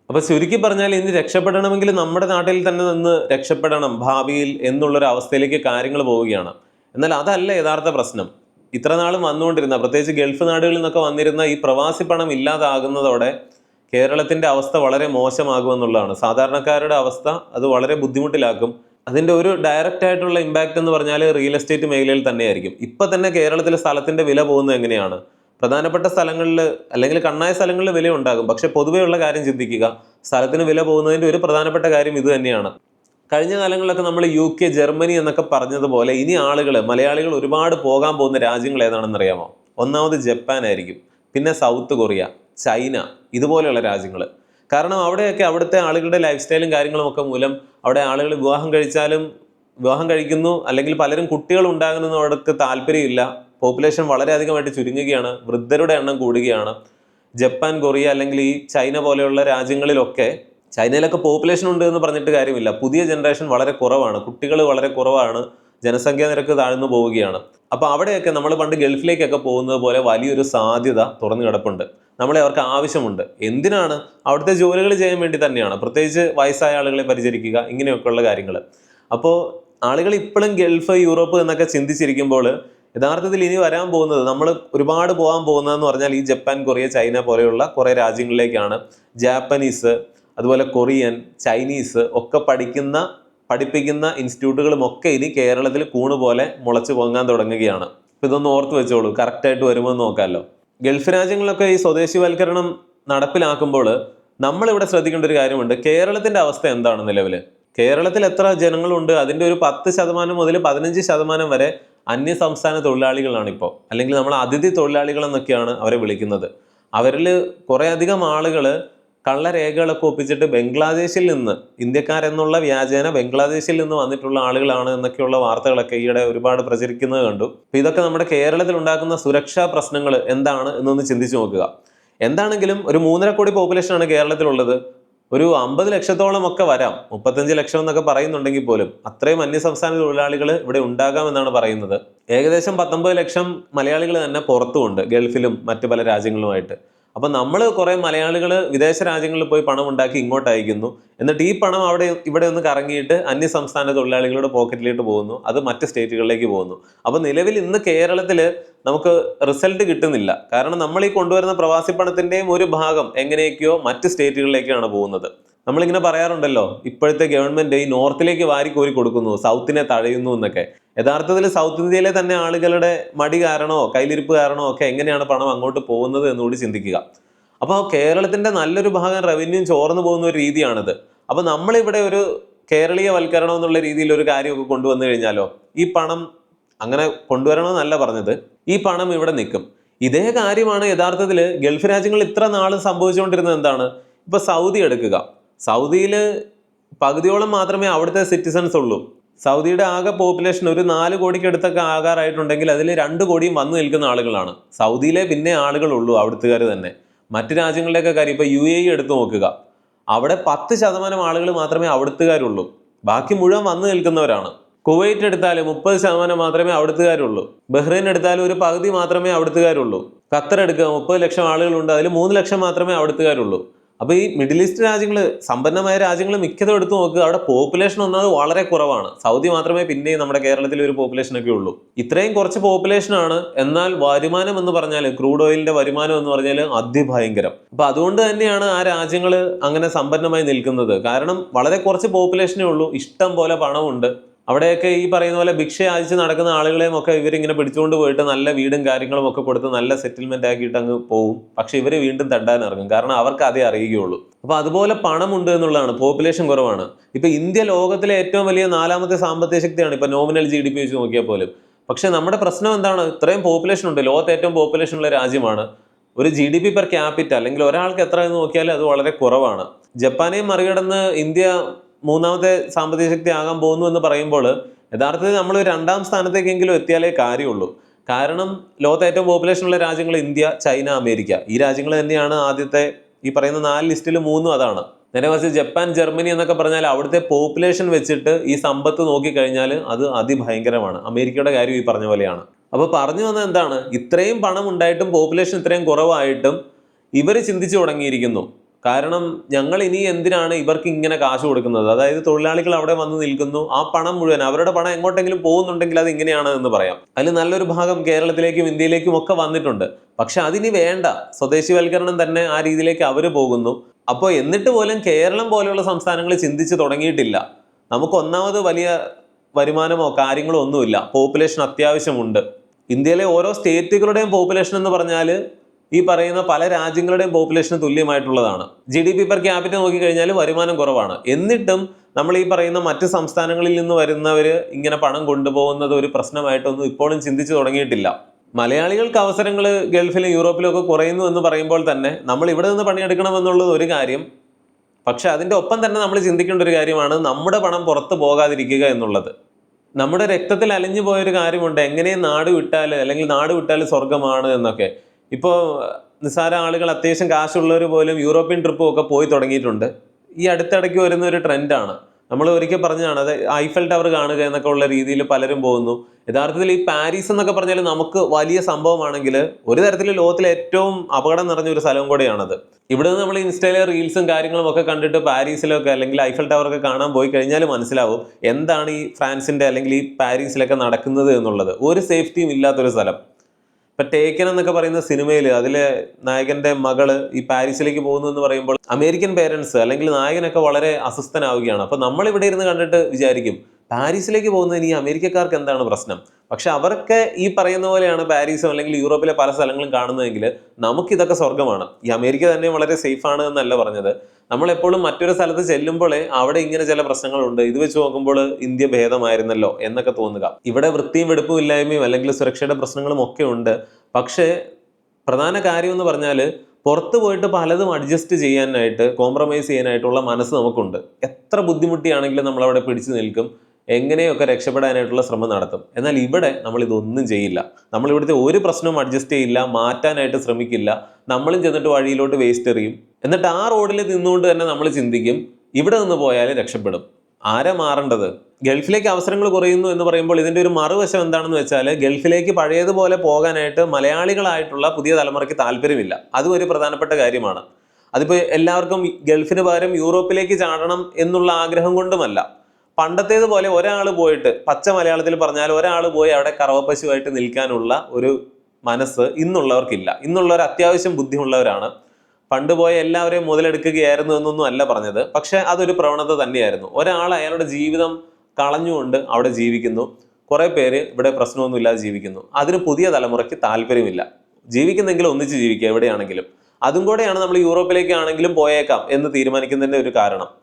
അപ്പോൾ ചുരുക്കി പറഞ്ഞാൽ ഇനി രക്ഷപ്പെടണമെങ്കിൽ നമ്മുടെ നാട്ടിൽ തന്നെ നിന്ന് രക്ഷപ്പെടണം ഭാവിയിൽ എന്നുള്ളൊരു അവസ്ഥയിലേക്ക് കാര്യങ്ങൾ പോവുകയാണ്. എന്നാൽ അതല്ല യഥാർത്ഥ പ്രശ്നം. ഇത്ര നാളും വന്നുകൊണ്ടിരുന്ന പ്രത്യേകിച്ച് ഗൾഫ് നാടുകളിൽ നിന്നൊക്കെ വന്നിരുന്ന ഈ പ്രവാസി പണം ഇല്ലാതാകുന്നതോടെ കേരളത്തിന്റെ അവസ്ഥ വളരെ മോശമാകുമെന്നുള്ളതാണ്. സാധാരണക്കാരുടെ അവസ്ഥ അത് വളരെ ബുദ്ധിമുട്ടിലാക്കും. അതിന്റെ ഒരു ഡയറക്റ്റ് ആയിട്ടുള്ള ഇമ്പാക്റ്റ് എന്ന് പറഞ്ഞാൽ റിയൽ എസ്റ്റേറ്റ് മേഖലയിൽ തന്നെയായിരിക്കും. ഇപ്പൊ തന്നെ കേരളത്തിലെ സ്ഥലത്തിന്റെ വില പോകുന്നത് എങ്ങനെയാണ്? പ്രധാനപ്പെട്ട സ്ഥലങ്ങളിൽ അല്ലെങ്കിൽ കണ്ണായ സ്ഥലങ്ങളിൽ വില ഉണ്ടാകും പക്ഷെ പൊതുവെയുള്ള കാര്യം ചിന്തിക്കുക. സ്ഥലത്തിന് വില പോകുന്നതിന്റെ ഒരു പ്രധാനപ്പെട്ട കാര്യം ഇത് തന്നെയാണ്. കഴിഞ്ഞ കാലങ്ങളിലൊക്കെ നമ്മൾ യു കെ ജർമ്മനി എന്നൊക്കെ പറഞ്ഞതുപോലെ ഇനി ആളുകൾ മലയാളികൾ ഒരുപാട് പോകാൻ പോകുന്ന രാജ്യങ്ങൾ ഏതാണെന്ന് അറിയാമോ? ഒന്നാമത് ജപ്പാൻ ആയിരിക്കും. പിന്നെ സൗത്ത് കൊറിയ ചൈന ഇതുപോലെയുള്ള രാജ്യങ്ങൾ കാരണം അവിടെയൊക്കെ അവിടുത്തെ ആളുകളുടെ ലൈഫ് സ്റ്റൈലും കാര്യങ്ങളും ഒക്കെ മൂലം അവിടെ ആളുകൾ വിവാഹം കഴിച്ചാലും വിവാഹം കഴിക്കുന്നു അല്ലെങ്കിൽ പലരും കുട്ടികൾ ഉണ്ടാകുന്നതോടൊക്കെ താല്പര്യമില്ല. പോപ്പുലേഷൻ വളരെയധികമായിട്ട് ചുരുങ്ങുകയാണ് വൃദ്ധരുടെ എണ്ണം കൂടുകയാണ്. ജപ്പാൻ കൊറിയ അല്ലെങ്കിൽ ഈ ചൈന പോലെയുള്ള രാജ്യങ്ങളിലൊക്കെ ചൈനയിലൊക്കെ പോപ്പുലേഷൻ ഉണ്ട് എന്ന് പറഞ്ഞിട്ട് കാര്യമില്ല. പുതിയ ജനറേഷൻ വളരെ കുറവാണ്. കുട്ടികൾ വളരെ കുറവാണ്. ജനസംഖ്യാ നിരക്ക് താഴ്ന്നു പോവുകയാണ്. അപ്പോൾ അവിടെയൊക്കെ നമ്മൾ പണ്ട് ഗൾഫിലേക്കൊക്കെ പോകുന്നത് പോലെ വലിയൊരു സാധ്യത തുറന്നു കിടപ്പുണ്ട്. നമ്മളെ അവർക്ക് ആവശ്യമുണ്ട്. എന്തിനാണ്? അവിടുത്തെ ജോലികൾ ചെയ്യാൻ വേണ്ടി തന്നെയാണ്. പ്രത്യേകിച്ച് വയസ്സായ ആളുകളെ പരിചരിക്കുക ഇങ്ങനെയൊക്കെയുള്ള കാര്യങ്ങൾ അപ്പോൾ ആളുകൾ ഇപ്പോഴും ഗൾഫ് യൂറോപ്പ് എന്നൊക്കെ ചിന്തിച്ചിരിക്കുമ്പോൾ യഥാർത്ഥത്തിൽ ഇനി വരാൻ പോകുന്നത് നമ്മൾ ഒരുപാട് പോകാൻ പോകുന്നതെന്ന് പറഞ്ഞാൽ ഈ ജപ്പാൻ കൊറിയ ചൈന പോലെയുള്ള കുറേ രാജ്യങ്ങളിലേക്കാണ്. ജാപ്പനീസ് അതുപോലെ കൊറിയൻ ചൈനീസ് ഒക്കെ പഠിക്കുന്ന പഠിപ്പിക്കുന്ന ഇൻസ്റ്റിറ്റ്യൂട്ടുകളും ഒക്കെ ഇനി കേരളത്തിൽ കൂണ് പോലെ മുളച്ച് പൊങ്ങാൻ തുടങ്ങുകയാണ്. അപ്പോൾ ഇതൊന്ന് ഓർത്ത് വെച്ചോളൂ കറക്റ്റായിട്ട് എന്ന് നോക്കാമല്ലോ. ഗൾഫ് രാജ്യങ്ങളിലൊക്കെ ഈ സ്വദേശിവൽക്കരണം നടപ്പിലാക്കുമ്പോൾ നമ്മളിവിടെ ശ്രദ്ധിക്കേണ്ട ഒരു കാര്യമുണ്ട് കേരളത്തിന്റെ അവസ്ഥ എന്താണ് നിലവിൽ കേരളത്തിൽ എത്ര ജനങ്ങളുണ്ട്? അതിന്റെ ഒരു പത്ത് ശതമാനം മുതൽ പതിനഞ്ച് ശതമാനം വരെ അന്യ സംസ്ഥാന തൊഴിലാളികളാണ് ഇപ്പോൾ അല്ലെങ്കിൽ നമ്മൾ അതിഥി തൊഴിലാളികൾ എന്നൊക്കെയാണ് അവരെ വിളിക്കുന്നത്. അവരിൽ കുറേ അധികം ആളുകൾ കള്ളരേഖകളൊക്കെ ഒപ്പിച്ചിട്ട് ബംഗ്ലാദേശിൽ നിന്ന് ഇന്ത്യക്കാരെന്നുള്ള വ്യാജേന ബംഗ്ലാദേശിൽ നിന്ന് വന്നിട്ടുള്ള ആളുകളാണ് എന്നൊക്കെയുള്ള വാർത്തകളൊക്കെ ഈയിടെ ഒരുപാട് പ്രചരിക്കുന്നത് കണ്ടു. അപ്പൊ ഇതൊക്കെ നമ്മുടെ കേരളത്തിൽ ഉണ്ടാക്കുന്ന സുരക്ഷാ പ്രശ്നങ്ങൾ എന്താണ് എന്നൊന്ന് ചിന്തിച്ചു നോക്കുക. എന്താണെങ്കിലും ഒരു മൂന്നര കോടി പോപ്പുലേഷൻ ആണ് കേരളത്തിലുള്ളത്. ഒരു അമ്പത് ലക്ഷത്തോളം ഒക്കെ വരാം. മുപ്പത്തഞ്ച് ലക്ഷം എന്നൊക്കെ പറയുന്നുണ്ടെങ്കിൽ പോലും അത്രയും അന്യസംസ്ഥാന തൊഴിലാളികൾ ഇവിടെ ഉണ്ടാകാമെന്നാണ് പറയുന്നത്. ഏകദേശം പത്തൊമ്പത് ലക്ഷം മലയാളികൾ തന്നെ പുറത്തുമുണ്ട് ഗൾഫിലും മറ്റു പല രാജ്യങ്ങളുമായിട്ട്. അപ്പൊ നമ്മൾ കുറെ മലയാളികൾ വിദേശ രാജ്യങ്ങളിൽ പോയി പണം ഉണ്ടാക്കി ഇങ്ങോട്ട് അയക്കുന്നു. എന്നിട്ട് ഈ പണം അവിടെ ഇവിടെ ഒന്ന് കറങ്ങിയിട്ട് അന്യ സംസ്ഥാന തൊഴിലാളികളുടെ പോക്കറ്റിലേക്ക് പോകുന്നു. അത് മറ്റ് സ്റ്റേറ്റുകളിലേക്ക് പോകുന്നു. അപ്പൊ നിലവിൽ ഇന്ന് കേരളത്തിൽ നമുക്ക് റിസൾട്ട് കിട്ടുന്നില്ല. കാരണം നമ്മൾ ഈ കൊണ്ടുവരുന്ന പ്രവാസി പണത്തിന്റെയും ഒരു ഭാഗം എങ്ങനെയൊക്കെയോ മറ്റ് സ്റ്റേറ്റുകളിലേക്കാണ് പോകുന്നത്. നമ്മളിങ്ങനെ പറയാറുണ്ടല്ലോ ഇപ്പോഴത്തെ ഗവൺമെന്റ് ഈ നോർത്തിലേക്ക് വാരിക്കോരി കൊടുക്കുന്നു സൗത്തിനെ തഴയുന്നു എന്നൊക്കെ. യഥാർത്ഥത്തിൽ സൗത്ത് ഇന്ത്യയിലെ തന്നെ ആളുകളുടെ മടി കാരണമോ കയ്യിലിരിപ്പ് കാരണമോ ഒക്കെ എങ്ങനെയാണ് പണം അങ്ങോട്ട് പോകുന്നത് എന്നുകൂടി ചിന്തിക്കുക. അപ്പോൾ കേരളത്തിന്റെ നല്ലൊരു ഭാഗം റവന്യൂ ചോർന്നു പോകുന്ന ഒരു രീതിയാണിത്. അപ്പോൾ നമ്മളിവിടെ ഒരു കേരളീയ വൽക്കരണം എന്നുള്ള രീതിയിൽ ഒരു കാര്യമൊക്കെ കൊണ്ടുവന്നു കഴിഞ്ഞാലോ ഈ പണം അങ്ങനെ കൊണ്ടുവരണമെന്നല്ല പറഞ്ഞത്. ഈ പണം ഇവിടെ നിൽക്കും. ഇതേ കാര്യമാണ് യഥാർത്ഥത്തിൽ ഗൾഫ് രാജ്യങ്ങൾ ഇത്ര നാളും സംഭവിച്ചുകൊണ്ടിരുന്നത് എന്താണ്? ഇപ്പൊ സൗദി എടുക്കുക. സൗദിയിൽ പകുതിയോളം മാത്രമേ അവിടുത്തെ സിറ്റിസൺസ് ഉള്ളൂ. സൗദിയുടെ ആകെ പോപ്പുലേഷൻ ഒരു നാല് കോടിക്ക് അടുത്തൊക്കെ ആകാറായിട്ടുണ്ടെങ്കിൽ അതിൽ രണ്ട് കോടിയും വന്നു നിൽക്കുന്ന ആളുകളാണ്. സൗദിയിലെ പിന്നെ ആളുകളുള്ളൂ അവിടുത്തുകാർ തന്നെ. മറ്റു രാജ്യങ്ങളുടെയൊക്കെ കാര്യം ഇപ്പോൾ യു എ എടുത്തു നോക്കുക. അവിടെ പത്ത് ശതമാനം ആളുകൾ മാത്രമേ അവിടുത്തുകാരുള്ളൂ. ബാക്കി മുഴുവൻ വന്നു നിൽക്കുന്നവരാണ്. കുവൈറ്റ് എടുത്താൽ മുപ്പത് ശതമാനം മാത്രമേ അവിടുത്തുകാരുള്ളൂ. ബഹ്റൈൻ എടുത്താൽ ഒരു പകുതി മാത്രമേ അവിടുത്തുകാരുള്ളൂ. ഖത്തർ എടുക്കുക മുപ്പത് ലക്ഷം ആളുകളുണ്ട് അതിൽ മൂന്ന് ലക്ഷം മാത്രമേ അവിടുത്തുകാരുള്ളൂ. അപ്പോൾ ഈ മിഡിൽ ഈസ്റ്റ് രാജ്യങ്ങൾ സമ്പന്നമായ രാജ്യങ്ങൾ മിക്കതും എടുത്തു നോക്കുക അവിടെ പോപ്പുലേഷൻ ഒന്നത് വളരെ കുറവാണ്. സൗദി മാത്രമേ പിന്നെയും നമ്മുടെ കേരളത്തിൽ ഒരു പോപ്പുലേഷനൊക്കെ ഉള്ളൂ. ഇത്രയും കുറച്ച് പോപ്പുലേഷനാണ് എന്നാൽ വരുമാനം എന്ന് പറഞ്ഞാൽ ക്രൂഡ് ഓയിലിന്റെ വരുമാനം എന്ന് പറഞ്ഞാൽ അതിഭയങ്കരം. അപ്പോൾ അതുകൊണ്ട് തന്നെയാണ് ആ രാജ്യങ്ങൾ അങ്ങനെ സമ്പന്നമായി നിൽക്കുന്നത്. കാരണം വളരെ കുറച്ച് പോപ്പുലേഷനേ ഉള്ളൂ. ഇഷ്ടം പോലെ പണമുണ്ട്. അവിടെയൊക്കെ ഈ പറയുന്ന പോലെ ഭിക്ഷ നടക്കുന്ന ആളുകളെയും ഒക്കെ ഇവരിങ്ങനെ പിടിച്ചുകൊണ്ട് പോയിട്ട് നല്ല വീടും കാര്യങ്ങളും ഒക്കെ കൊടുത്ത് നല്ല സെറ്റിൽമെന്റ് ആക്കിയിട്ട് അങ്ങ് പോവും. പക്ഷെ ഇവർ വീണ്ടും തണ്ടാൻ ഇറങ്ങും കാരണം അവർക്ക് അതേ അറിയുകയുള്ളൂ. അപ്പൊ അതുപോലെ പണമുണ്ട് എന്നുള്ളതാണ്. പോപ്പുലേഷൻ കുറവാണ്. ഇപ്പൊ ഇന്ത്യ ലോകത്തിലെ ഏറ്റവും വലിയ നാലാമത്തെ സാമ്പത്തിക ശക്തിയാണ്. ഇപ്പൊ നോമിനൽ ജി ഡി പി വെച്ച് നോക്കിയാൽ പോലും. പക്ഷെ നമ്മുടെ പ്രശ്നം എന്താണ്? ഇത്രയും പോപ്പുലേഷൻ ഉണ്ട്. ലോകത്ത് ഏറ്റവും പോപ്പുലേഷൻ ഉള്ള രാജ്യമാണ്. ഒരു G D P per capital അല്ലെങ്കിൽ ഒരാൾക്ക് എത്ര എന്ന് നോക്കിയാൽ അത് വളരെ കുറവാണ്. ജപ്പാനെയും മറികടന്ന് ഇന്ത്യ മൂന്നാമത്തെ സാമ്പത്തിക ശക്തി ആകാൻ പോകുന്നു എന്ന് പറയുമ്പോൾ യഥാർത്ഥത്തിൽ നമ്മൾ രണ്ടാം സ്ഥാനത്തേക്കെങ്കിലും എത്തിയാലേ കാര്യമുള്ളൂ. കാരണം ലോകത്തെ ഏറ്റവും പോപ്പുലേഷൻ ഉള്ള രാജ്യങ്ങൾ ഇന്ത്യ ചൈന അമേരിക്ക. ഈ രാജ്യങ്ങൾ തന്നെയാണ് ആദ്യത്തെ ഈ പറയുന്ന നാല് ലിസ്റ്റിൽ മൂന്നും അതാണ്. നേരെ മറിച്ച് ജപ്പാൻ ജർമ്മനി എന്നൊക്കെ പറഞ്ഞാൽ അവിടുത്തെ പോപ്പുലേഷൻ വെച്ചിട്ട് ഈ സമ്പത്ത് നോക്കിക്കഴിഞ്ഞാൽ അത് അതിഭയങ്കരമാണ്. അമേരിക്കയുടെ കാര്യം ഈ പറഞ്ഞ പോലെയാണ്. അപ്പോൾ പറഞ്ഞു വന്നത് എന്താണ്? ഇത്രയും പണം ഉണ്ടായിട്ടും പോപ്പുലേഷൻ ഇത്രയും കുറവായിട്ടും ഇവർ ചിന്തിച്ചു തുടങ്ങിയിരിക്കുന്നു. കാരണം ഞങ്ങൾ ഇനി എന്തിനാണ് ഇവർക്ക് ഇങ്ങനെ കാശ് കൊടുക്കുന്നത്? അതായത് തൊഴിലാളികൾ അവിടെ വന്ന് നിൽക്കുന്നു. ആ പണം മുഴുവൻ അവരുടെ പണം എങ്ങോട്ടെങ്കിലും പോകുന്നുണ്ടെങ്കിൽ അത് ഇങ്ങനെയാണ് എന്ന് പറയാം. അതിൽ നല്ലൊരു ഭാഗം കേരളത്തിലേക്കും ഇന്ത്യയിലേക്കും ഒക്കെ വന്നിട്ടുണ്ട്. പക്ഷെ അതിനി വേണ്ട. സ്വദേശിവൽക്കരണം തന്നെ ആ രീതിയിലേക്ക് അവർ പോകുന്നു. അപ്പോൾ എന്നിട്ട് പോലും കേരളം പോലെയുള്ള സംസ്ഥാനങ്ങൾ ചിന്തിച്ച് തുടങ്ങിയിട്ടില്ല. നമുക്ക് ഒന്നാമത് വലിയ വരുമാനമോ കാര്യങ്ങളോ ഒന്നുമില്ല. പോപ്പുലേഷൻ അത്യാവശ്യമുണ്ട്. ഇന്ത്യയിലെ ഓരോ സ്റ്റേറ്റുകളുടെയും പോപ്പുലേഷൻ എന്ന് പറഞ്ഞാൽ ഈ പറയുന്ന പല രാജ്യങ്ങളുടെയും പോപ്പുലേഷന് തുല്യമായിട്ടുള്ളതാണ്. G D P per capital നോക്കിക്കഴിഞ്ഞാൽ വരുമാനം കുറവാണ്. എന്നിട്ടും നമ്മൾ ഈ പറയുന്ന മറ്റ് സംസ്ഥാനങ്ങളിൽ നിന്ന് വരുന്നവർ ഇങ്ങനെ പണം കൊണ്ടുപോകുന്നത് ഒരു പ്രശ്നമായിട്ടൊന്നും ഇപ്പോഴും ചിന്തിച്ചു തുടങ്ങിയിട്ടില്ല. മലയാളികൾക്ക് അവസരങ്ങൾ ഗൾഫിലും യൂറോപ്പിലും ഒക്കെ കുറയുന്നു എന്ന് പറയുമ്പോൾ തന്നെ നമ്മൾ ഇവിടെ നിന്ന് പണിയെടുക്കണമെന്നുള്ളത് ഒരു കാര്യം. പക്ഷെ അതിന്റെ ഒപ്പം തന്നെ നമ്മൾ ചിന്തിക്കേണ്ട ഒരു കാര്യമാണ് നമ്മുടെ പണം പുറത്ത് പോകാതിരിക്കുക എന്നുള്ളത്. നമ്മുടെ രക്തത്തിൽ അലിഞ്ഞു പോയൊരു കാര്യമുണ്ട്. എങ്ങനെ നാട് വിട്ടാൽ അല്ലെങ്കിൽ നാട് വിട്ടാൽ സ്വർഗമാണ് എന്നൊക്കെ. ഇപ്പോൾ നിസ്സാര ആളുകൾ അത്യാവശ്യം കാശുള്ളവർ പോലും യൂറോപ്യൻ ട്രിപ്പും ഒക്കെ പോയി തുടങ്ങിയിട്ടുണ്ട്. ഈ അടുത്തിടയ്ക്ക് വരുന്ന ഒരു ട്രെൻഡാണ്. നമ്മൾ ഒരിക്കൽ പറഞ്ഞതാണ് അത് ഐഫൽ ടവർ കാണുക എന്നൊക്കെ ഉള്ള രീതിയിൽ പലരും പോകുന്നു. യഥാർത്ഥത്തിൽ ഈ പാരീസ് എന്നൊക്കെ പറഞ്ഞാൽ നമുക്ക് വലിയ സംഭവമാണെങ്കിൽ ഒരു തരത്തിൽ ലോകത്തിലെ ഏറ്റവും അപകടം നിറഞ്ഞ ഒരു സ്ഥലവും കൂടെയാണത്. ഇവിടെ നിന്ന് നമ്മൾ ഇൻസ്റ്റയിലെ റീൽസും കാര്യങ്ങളും ഒക്കെ കണ്ടിട്ട് പാരീസിലൊക്കെ അല്ലെങ്കിൽ ഐഫൽ ടവർ ഒക്കെ കാണാൻ പോയി കഴിഞ്ഞാൽ മനസ്സിലാവും എന്താണ് ഈ ഫ്രാൻസിന്റെ അല്ലെങ്കിൽ ഈ പാരീസിലൊക്കെ നടക്കുന്നത് എന്നുള്ളത്. ഒരു സേഫ്റ്റിയും ഇല്ലാത്തൊരു സ്ഥലം. ഇപ്പൊ ടേക്കൻ എന്നൊക്കെ പറയുന്ന സിനിമയിൽ അതിലെ നായകന്റെ മകൾ ഈ പാരീസിലേക്ക് പോകുന്നു എന്ന് പറയുമ്പോൾ അമേരിക്കൻ പേരൻസ് അല്ലെങ്കിൽ നായകനൊക്കെ വളരെ അസ്വസ്ഥനാവുകയാണ്. അപ്പൊ നമ്മൾ ഇവിടെ ഇരുന്ന് കണ്ടിട്ട് വിചാരിക്കും പാരീസിലേക്ക് പോകുന്നതിന് ഈ അമേരിക്കക്കാർക്ക് എന്താണ് പ്രശ്നം? പക്ഷെ അവർക്ക് ഈ പറയുന്ന പോലെയാണ് പാരീസും അല്ലെങ്കിൽ യൂറോപ്പിലെ പല സ്ഥലങ്ങളും കാണുന്നതെങ്കിൽ നമുക്കിതൊക്കെ സ്വർഗമാണ് ഈ അമേരിക്ക തന്നെ വളരെ സേഫ് ആണ് എന്നല്ല പറഞ്ഞത്. നമ്മൾ എപ്പോഴും മറ്റൊരു സ്ഥലത്ത് ചെല്ലുമ്പോൾ അവിടെ ഇങ്ങനെ ചില പ്രശ്നങ്ങളുണ്ട്. ഇത് വെച്ച് നോക്കുമ്പോൾ ഇന്ത്യ ഭേദമായിരുന്നല്ലോ എന്നൊക്കെ തോന്നുക. ഇവിടെ വൃത്തിയും വെടുപ്പും ഇല്ലായ്മയും അല്ലെങ്കിൽ സുരക്ഷയുടെ പ്രശ്നങ്ങളും ഒക്കെ ഉണ്ട്. പക്ഷേ പ്രധാന കാര്യം എന്ന് പറഞ്ഞാൽ പുറത്ത് പോയിട്ട് പലതും അഡ്ജസ്റ്റ് ചെയ്യാനായിട്ട് കോംപ്രമൈസ് ചെയ്യാനായിട്ടുള്ള മനസ്സ് നമുക്കുണ്ട്. എത്ര ബുദ്ധിമുട്ടിയാണെങ്കിലും നമ്മളവിടെ പിടിച്ചു നിൽക്കും. എങ്ങനെയൊക്കെ രക്ഷപ്പെടാനായിട്ടുള്ള ശ്രമം നടത്തും. എന്നാൽ ഇവിടെ നമ്മൾ ഇതൊന്നും ചെയ്യില്ല. നമ്മൾ ഇവിടുത്തെ ഒരു പ്രശ്നവും അഡ്ജസ്റ്റ് ചെയ്യില്ല മാറ്റാനായിട്ട് ശ്രമിക്കില്ല. നമ്മളും ചെന്നിട്ട് വഴിയിലോട്ട് വേസ്റ്റ് എറിയും. എന്നിട്ട് ആ റോഡിൽ നിന്നുകൊണ്ട് തന്നെ നമ്മൾ ചിന്തിക്കും ഇവിടെ നിന്ന് പോയാൽ രക്ഷപ്പെടും. ആരാ മാറേണ്ടത്? ഗൾഫിലേക്ക് അവസരങ്ങൾ കുറയുന്നു എന്ന് പറയുമ്പോൾ ഇതിന്റെ ഒരു മറുവശം എന്താണെന്ന് വെച്ചാൽ ഗൾഫിലേക്ക് പഴയതുപോലെ പോകാനായിട്ട് മലയാളികളായിട്ടുള്ള പുതിയ തലമുറയ്ക്ക് താല്പര്യമില്ല. അതും ഒരു പ്രധാനപ്പെട്ട കാര്യമാണ്. അതിപ്പോൾ എല്ലാവർക്കും ഗൾഫിന് പകരം യൂറോപ്പിലേക്ക് ചാടണം എന്നുള്ള ആഗ്രഹം കൊണ്ടുമല്ല. പണ്ടത്തേതുപോലെ ഒരാൾ പോയിട്ട് പച്ച മലയാളത്തിൽ പറഞ്ഞാൽ ഒരാൾ പോയി അവിടെ കറവപ്പശുവായിട്ട് നിൽക്കാനുള്ള ഒരു മനസ്സ് ഇന്നുള്ളവർക്കില്ല. ഇന്നുള്ളവർ അത്യാവശ്യം ബുദ്ധിയുള്ളവരാണ് പണ്ട് പോയ എല്ലാവരെയും മുതലെടുക്കുകയായിരുന്നു എന്നൊന്നും അല്ല പറഞ്ഞത്. പക്ഷെ അതൊരു പ്രവണത തന്നെയായിരുന്നു. ഒരാൾ അയാളുടെ ജീവിതം കളഞ്ഞുകൊണ്ട് അവിടെ ജീവിക്കുന്നു. കുറെ പേര് ഇവിടെ പ്രശ്നമൊന്നുമില്ലാതെ ജീവിക്കുന്നു. അതിന് പുതിയ തലമുറയ്ക്ക് താല്പര്യമില്ല. ജീവിക്കുന്നെങ്കിൽ ഒന്നിച്ച് ജീവിക്കുക എവിടെയാണെങ്കിലും. അതും കൂടെയാണ് നമ്മൾ യൂറോപ്പിലേക്കാണെങ്കിലും പോയേക്കാം എന്ന് തീരുമാനിക്കുന്നതിന്റെ ഒരു കാരണം.